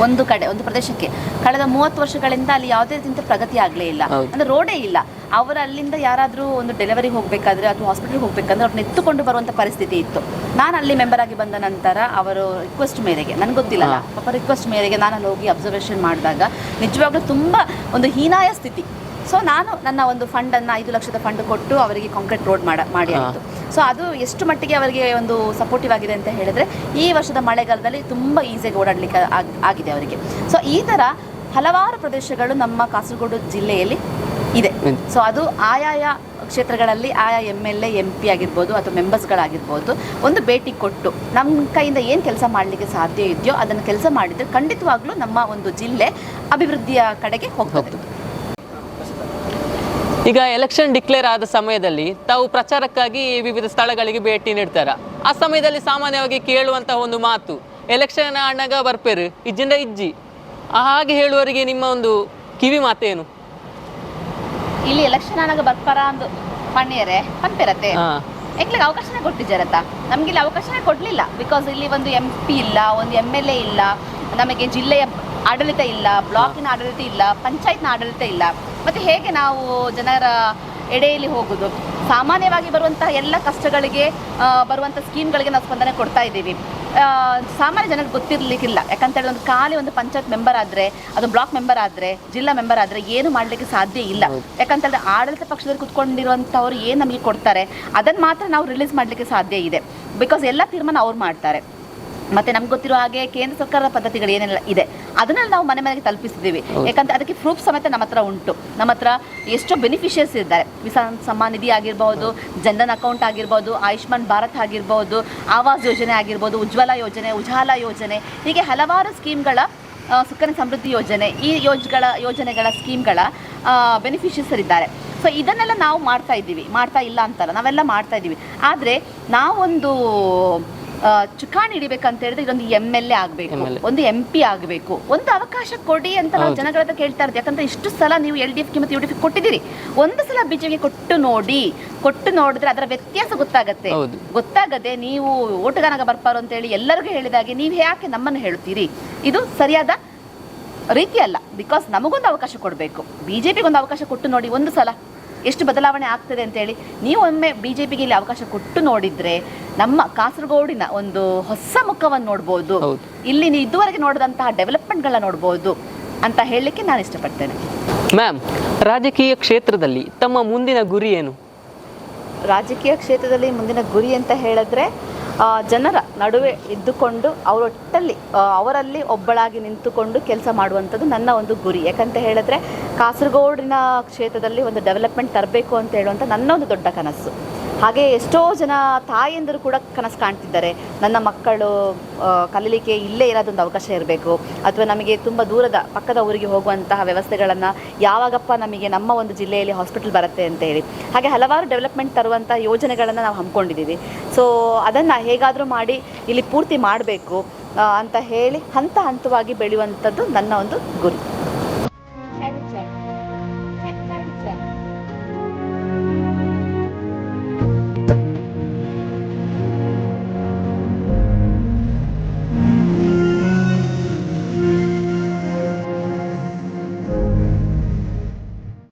ಒಂದು ಕಡೆ ಒಂದು ಪ್ರದೇಶಕ್ಕೆ. ಕಳೆದ ಮೂವತ್ತು ವರ್ಷಗಳಿಂದ ಅಲ್ಲಿ ಯಾವುದೇ ರೀತಿಯ ಪ್ರಗತಿ ಆಗಲೇ ಇಲ್ಲ. ಅಂದ್ರೆ ರೋಡೇ ಇಲ್ಲ. ಅವರು ಅಲ್ಲಿಂದ ಯಾರಾದರೂ ಒಂದು ಡೆಲಿವರಿ ಹೋಗಬೇಕಾದ್ರೆ ಅಥವಾ ಹಾಸ್ಪಿಟಲ್ಗೆ ಹೋಗಬೇಕಂದ್ರೆ ಅವ್ರನ್ನ ಎತ್ತುಕೊಂಡು ಬರುವಂಥ ಪರಿಸ್ಥಿತಿ ಇತ್ತು. ನಾನು ಅಲ್ಲಿ ಮೆಂಬರ್ ಆಗಿ ಬಂದ ನಂತರ ಅವರು ರಿಕ್ವೆಸ್ಟ್ ಮೇರೆಗೆ ನನಗೆ ಗೊತ್ತಿಲ್ಲ. ಪಾಪ ರಿಕ್ವೆಸ್ಟ್ ಮೇರೆಗೆ ನಾನು ಅಲ್ಲಿ ಹೋಗಿ ಅಬ್ಸರ್ವೇಷನ್ ಮಾಡಿದಾಗ ನಿಜವಾಗ್ಲೂ ತುಂಬ ಒಂದು ಹೀನಾಯ ಸ್ಥಿತಿ. ಸೊ ನಾನು ನನ್ನ ಒಂದು ಫಂಡನ್ನು ಐದು ಲಕ್ಷದ ಫಂಡ್ ಕೊಟ್ಟು ಅವರಿಗೆ ಕಾಂಕ್ರೀಟ್ ರೋಡ್ ಮಾಡ. ಆಯಿತು. ಸೊ ಅದು ಎಷ್ಟು ಮಟ್ಟಿಗೆ ಅವರಿಗೆ ಒಂದು ಸಪೋರ್ಟಿವ್ ಆಗಿದೆ ಅಂತ ಹೇಳಿದ್ರೆ ಈ ವರ್ಷದ ಮಳೆಗಾಲದಲ್ಲಿ ತುಂಬ ಈಸಿಯಾಗಿ ಓಡಾಡಲಿಕ್ಕೆ ಆಗ್- ಆಗಿದೆ ಅವರಿಗೆ. ಸೊ ಈ ಥರ ಹಲವಾರು ಪ್ರದೇಶಗಳು ನಮ್ಮ ಕಾಸರಗೋಡು ಜಿಲ್ಲೆಯಲ್ಲಿ ಇದೆ. ಸೊ ಅದು ಆಯಾಯ ಕ್ಷೇತ್ರಗಳಲ್ಲಿ ಆಯಾ M L A M P ಆಗಿರ್ಬೋದು ಅಥವಾ ಮೆಂಬರ್ಸ್ಗಳಾಗಿರ್ಬೋದು ಒಂದು ಭೇಟಿ ಕೊಟ್ಟು ನಮ್ಮ ಕೈಯಿಂದ ಏನು ಕೆಲಸ ಮಾಡಲಿಕ್ಕೆ ಸಾಧ್ಯ ಇದೆಯೋ ಅದನ್ನು ಕೆಲಸ ಮಾಡಿದರೆ ಖಂಡಿತವಾಗ್ಲೂ ನಮ್ಮ ಒಂದು ಜಿಲ್ಲೆ ಅಭಿವೃದ್ಧಿಯ ಕಡೆಗೆ ಹೋಗ್ತದೆ. ಈಗ ಎಲೆಕ್ಷನ್ ಡಿಕ್ಲೇರ್ ಆದ ಸಮಯದಲ್ಲಿ ತಾವು ಪ್ರಚಾರಕ್ಕಾಗಿ ವಿವಿಧ ಸ್ಥಳಗಳಿಗೆ ಭೇಟಿ ನೀಡ್ತಾರ. ಆ ಸಮಯದಲ್ಲಿ ಸಾಮಾನ್ಯವಾಗಿ ಕೇಳುವಂತಹ ಒಂದು ಮಾತು ಎಲೆಕ್ಷನ್ ಆಣಾಗ ಬರ್ಪೇರು ಇಜ್ಜಿಂದ ಇಜ್ಜಿ. ಹಾಗೆ ಹೇಳುವವರಿಗೆ ನಿಮ್ಮ ಒಂದು ಕಿವಿ ಮಾತೇನು? ಇಲ್ಲಿ ಎಲೆಕ್ಷನ್ ಅಣ್ಣಗ ಬರ್ಪಾರ ಅಂದು ಪಣ್ಣಿಯರೆ ಪಂಪಿರತ್ತೆ ಎಂಕ್ಲಿಗೆ ಅವಕಾಶನೇ ಕೊಟ್ಟಿದ್ದಾರತ್ತ? ನಮ್ಗೆ ಇಲ್ಲಿ ಅವಕಾಶನೇ ಕೊಡ್ಲಿಲ್ಲ. ಬಿಕಾಸ್ ಇಲ್ಲಿ ಒಂದು ಎಂ ಪಿ ಇಲ್ಲ ಒಂದು ಎಂ ಎಲ್ ಎ ಇಲ್ಲ ನಮಗೆ ಜಿಲ್ಲೆಯ ಆಡಳಿತ ಇಲ್ಲ ಬ್ಲಾಕಿನ ಆಡಳಿತ ಇಲ್ಲ ಪಂಚಾಯತ್ನ ಆಡಳಿತ ಇಲ್ಲ. ಮತ್ತೆ ಹೇಗೆ ನಾವು ಜನರ ಎಡೆಯಲ್ಲಿ ಹೋಗುದು? ಸಾಮಾನ್ಯವಾಗಿ ಬರುವಂತಹ ಎಲ್ಲ ಕಷ್ಟಗಳಿಗೆ ಬರುವಂತಹ ಬರುವಂಥ ಸ್ಕೀಮ್ಗಳಿಗೆ ನಾವು ಸ್ಪಂದನೆ ಕೊಡ್ತಾ ಇದ್ದೀವಿ. ಸಾಮಾನ್ಯ ಜನಕ್ಕೆ ಗೊತ್ತಿರ್ಲಿಕ್ಕಿಲ್ಲ. ಯಾಕಂತೇಳಿ ಒಂದು ಖಾಲಿ ಒಂದು ಪಂಚಾಯತ್ ಮೆಂಬರ್ ಆದ್ರೆ ಅದು ಬ್ಲಾಕ್ ಮೆಂಬರ್ ಆದ್ರೆ ಜಿಲ್ಲಾ ಮೆಂಬರ್ ಆದ್ರೆ ಏನು ಮಾಡ್ಲಿಕ್ಕೆ ಸಾಧ್ಯ ಇಲ್ಲ. ಯಾಕಂತೇಳಿದ್ರೆ ಆಡಳಿತ ಪಕ್ಷದಲ್ಲಿ ಕುತ್ಕೊಂಡಿರುವಂಥವ್ರು ಏನು ನಮಗೆ ಕೊಡ್ತಾರೆ ಅದನ್ನು ಮಾತ್ರ ನಾವು ರಿಲೀಸ್ ಮಾಡಲಿಕ್ಕೆ ಸಾಧ್ಯ ಇದೆ. ಬಿಕಾಸ್ ಎಲ್ಲ ತೀರ್ಮಾನ ಅವ್ರು ಮಾಡ್ತಾರೆ. ಮತ್ತೆ ನಮ್ಗೆ ಗೊತ್ತಿರೋ ಹಾಗೆ ಕೇಂದ್ರ ಸರ್ಕಾರದ ಪದ್ಧತಿಗಳು ಏನೆಲ್ಲ ಇದೆ ಅದನ್ನ ನಾವು ಮನೆ ಮನೆಗೆ ತಲುಪಿಸಿದ್ದೀವಿ. ಯಾಕಂದ್ರೆ ಅದಕ್ಕೆ ಪ್ರೂಫ್ ಸಮೇತ ನಮ್ಮ ಹತ್ರ ಉಂಟು. ನಮ್ಮ ಹತ್ರ ಎಷ್ಟೋ ಬೆನಿಫಿಷಿಯರ್ಸ್ ಇದ್ದಾರೆ. ಕಿಸಾನ್ ಸಮ್ಮಾನ್ ನಿಧಿ ಆಗಿರ್ಬೋದು ಜನ್ಧನ್ ಅಕೌಂಟ್ ಆಗಿರ್ಬೋದು ಆಯುಷ್ಮಾನ್ ಭಾರತ್ ಆಗಿರ್ಬೋದು ಆವಾಸ್ ಯೋಜನೆ ಆಗಿರ್ಬೋದು ಉಜ್ವಲ ಯೋಜನೆ ಉಜಾಲ ಯೋಜನೆ ಹೀಗೆ ಹಲವಾರು ಸ್ಕೀಮ್ಗಳ ಸುಕನ್ಯ ಸಮೃದ್ಧಿ ಯೋಜನೆ ಈ ಯೋಜನೆಗಳ ಯೋಜನೆಗಳ ಸ್ಕೀಮ್ಗಳ ಬೆನಿಫಿಷಿಯರ್ಸ್ ಇದ್ದಾರೆ. ಸೊ ಇದನ್ನೆಲ್ಲ ನಾವು ಮಾಡ್ತಾ ಇದ್ದೀವಿ. ಮಾಡ್ತಾ ಇಲ್ಲ ಅಂತಲ್ಲ ನಾವೆಲ್ಲ ಮಾಡ್ತಾ ಇದ್ದೀವಿ. ಆದರೆ ನಾವೊಂದು ಆ, ಚುಕ್ಕಾಣಿ ಹಿಡಿಬೇಕಂತ ಹೇಳಿದ್ರೆ ಇದೊಂದು ಎಂ ಎಲ್ ಎ ಆಗಬೇಕು. ಒಂದು ಎಂ ಪಿ ಆಗಬೇಕು. ಒಂದು ಅವಕಾಶ ಕೊಡಿ ಅಂತ ನಾವು. ಜನಗಳ ಹತ್ರ ಕೇಳ್ತಾ ಇರ್ತೀವಿ ಯಾಕಂದ್ರೆ ಇಷ್ಟು ಸಲ ನೀವು ಎಲ್ ಡಿ ಎಫ್ಗೆ ಮತ್ತು ಯು ಡಿ ಎಫ್ ಕೊಟ್ಟಿದ್ದೀರಿ. ಒಂದು ಸಲ ಬಿಜೆಪಿಗೆ ಕೊಟ್ಟು ನೋಡಿ ಕೊಟ್ಟು ನೋಡಿದ್ರೆ ಅದರ ವ್ಯತ್ಯಾಸ ಗೊತ್ತಾಗತ್ತೆ. ಗೊತ್ತಾಗದೆ ನೀವು ಓಟಗಾನಾಗ ಬರ್ಪಾರು ಅಂತ ಹೇಳಿ ಎಲ್ಲರಿಗೂ ಹೇಳಿದಾಗೆ ನೀವು ಯಾಕೆ ನಮ್ಮನ್ನು ಹೇಳ್ತೀರಿ? ಇದು ಸರಿಯಾದ ರೀತಿ ಅಲ್ಲ. ಬಿಕಾಸ್ ನಮಗೊಂದು ಅವಕಾಶ ಕೊಡಬೇಕು. ಬಿಜೆಪಿಗೊಂದು ಅವಕಾಶ ಕೊಟ್ಟು ನೋಡಿ ಒಂದು ಸಲ. ಎಷ್ಟು ಬದಲಾವಣೆ ಆಗ್ತದೆ ಅಂತೇಳಿ ನೀವು ಒಮ್ಮೆ ಬಿ ಜೆ ಪಿಗೆ ಇಲ್ಲಿ ಅವಕಾಶ ಕೊಟ್ಟು ನೋಡಿದ್ರೆ ನಮ್ಮ ಕಾಸರಗೋಡಿನ ಒಂದು ಹೊಸ ಮುಖವನ್ನು ನೋಡ್ಬೋದು. ಇಲ್ಲಿ ನೀವು ಇದುವರೆಗೆ ನೋಡಿದಂತಹ ಡೆವಲಪ್ಮೆಂಟ್ಗಳನ್ನ ನೋಡ್ಬೋದು ಅಂತ ಹೇಳಲಿಕ್ಕೆ ನಾನು ಇಷ್ಟಪಡ್ತೇನೆ. ಮ್ಯಾಮ್ ರಾಜಕೀಯ ಕ್ಷೇತ್ರದಲ್ಲಿ ತಮ್ಮ ಮುಂದಿನ ಗುರಿ ಏನು? ರಾಜಕೀಯ ಕ್ಷೇತ್ರದಲ್ಲಿ ಮುಂದಿನ ಗುರಿ ಅಂತ ಹೇಳಿದ್ರೆ ಜನರ ನಡುವೆ ಇದ್ದುಕೊಂಡು ಅವರೊಟ್ಟಲ್ಲಿ ಅವರಲ್ಲಿ ಒಬ್ಬಳಾಗಿ ನಿಂತುಕೊಂಡು ಕೆಲಸ ಮಾಡುವಂಥದ್ದು ನನ್ನ ಒಂದು ಗುರಿ. ಯಾಕಂತ ಹೇಳಿದ್ರೆ, ಕಾಸರಗೋಡಿನ ಕ್ಷೇತ್ರದಲ್ಲಿ ಒಂದು ಡೆವಲಪ್ಮೆಂಟ್ ತರಬೇಕು ಅಂತ ಹೇಳುವಂಥ ನನ್ನ ಒಂದು ದೊಡ್ಡ ಕನಸು. ಹಾಗೆ ಎಷ್ಟೋ ಜನ ತಾಯಂದಿರು ಕೂಡ ಕನಸು ಕಾಣ್ತಿದ್ದಾರೆ. ನನ್ನ ಮಕ್ಕಳು ಕಲೀಲಿಕ್ಕೆ ಇಲ್ಲೇ ಇರೋದೊಂದು ಅವಕಾಶ ಇರಬೇಕು. ಅಥವಾ ನಮಗೆ ತುಂಬ ದೂರದ, ಪಕ್ಕದ ಊರಿಗೆ ಹೋಗುವಂತಹ ವ್ಯವಸ್ಥೆಗಳನ್ನು ಯಾವಾಗಪ್ಪ ನಮಗೆ ನಮ್ಮ ಒಂದು ಜಿಲ್ಲೆಯಲ್ಲಿ ಹಾಸ್ಪಿಟಲ್ ಬರುತ್ತೆ ಅಂತ ಹೇಳಿ. ಹಾಗೆ ಹಲವಾರು ಡೆವಲಪ್ಮೆಂಟ್ ತರುವಂಥ ಯೋಜನೆಗಳನ್ನು ನಾವು ಹಮ್ಮಿಕೊಂಡಿದ್ದೀವಿ. ಸೊ, ಅದನ್ನು ಹೇಗಾದರೂ ಮಾಡಿ ಇಲ್ಲಿ ಪೂರ್ತಿ ಮಾಡಬೇಕು ಅಂತ ಹೇಳಿ ಹಂತ ಹಂತವಾಗಿ ಬೆಳೆಯುವಂಥದ್ದು ನನ್ನ ಒಂದು ಗುರಿ.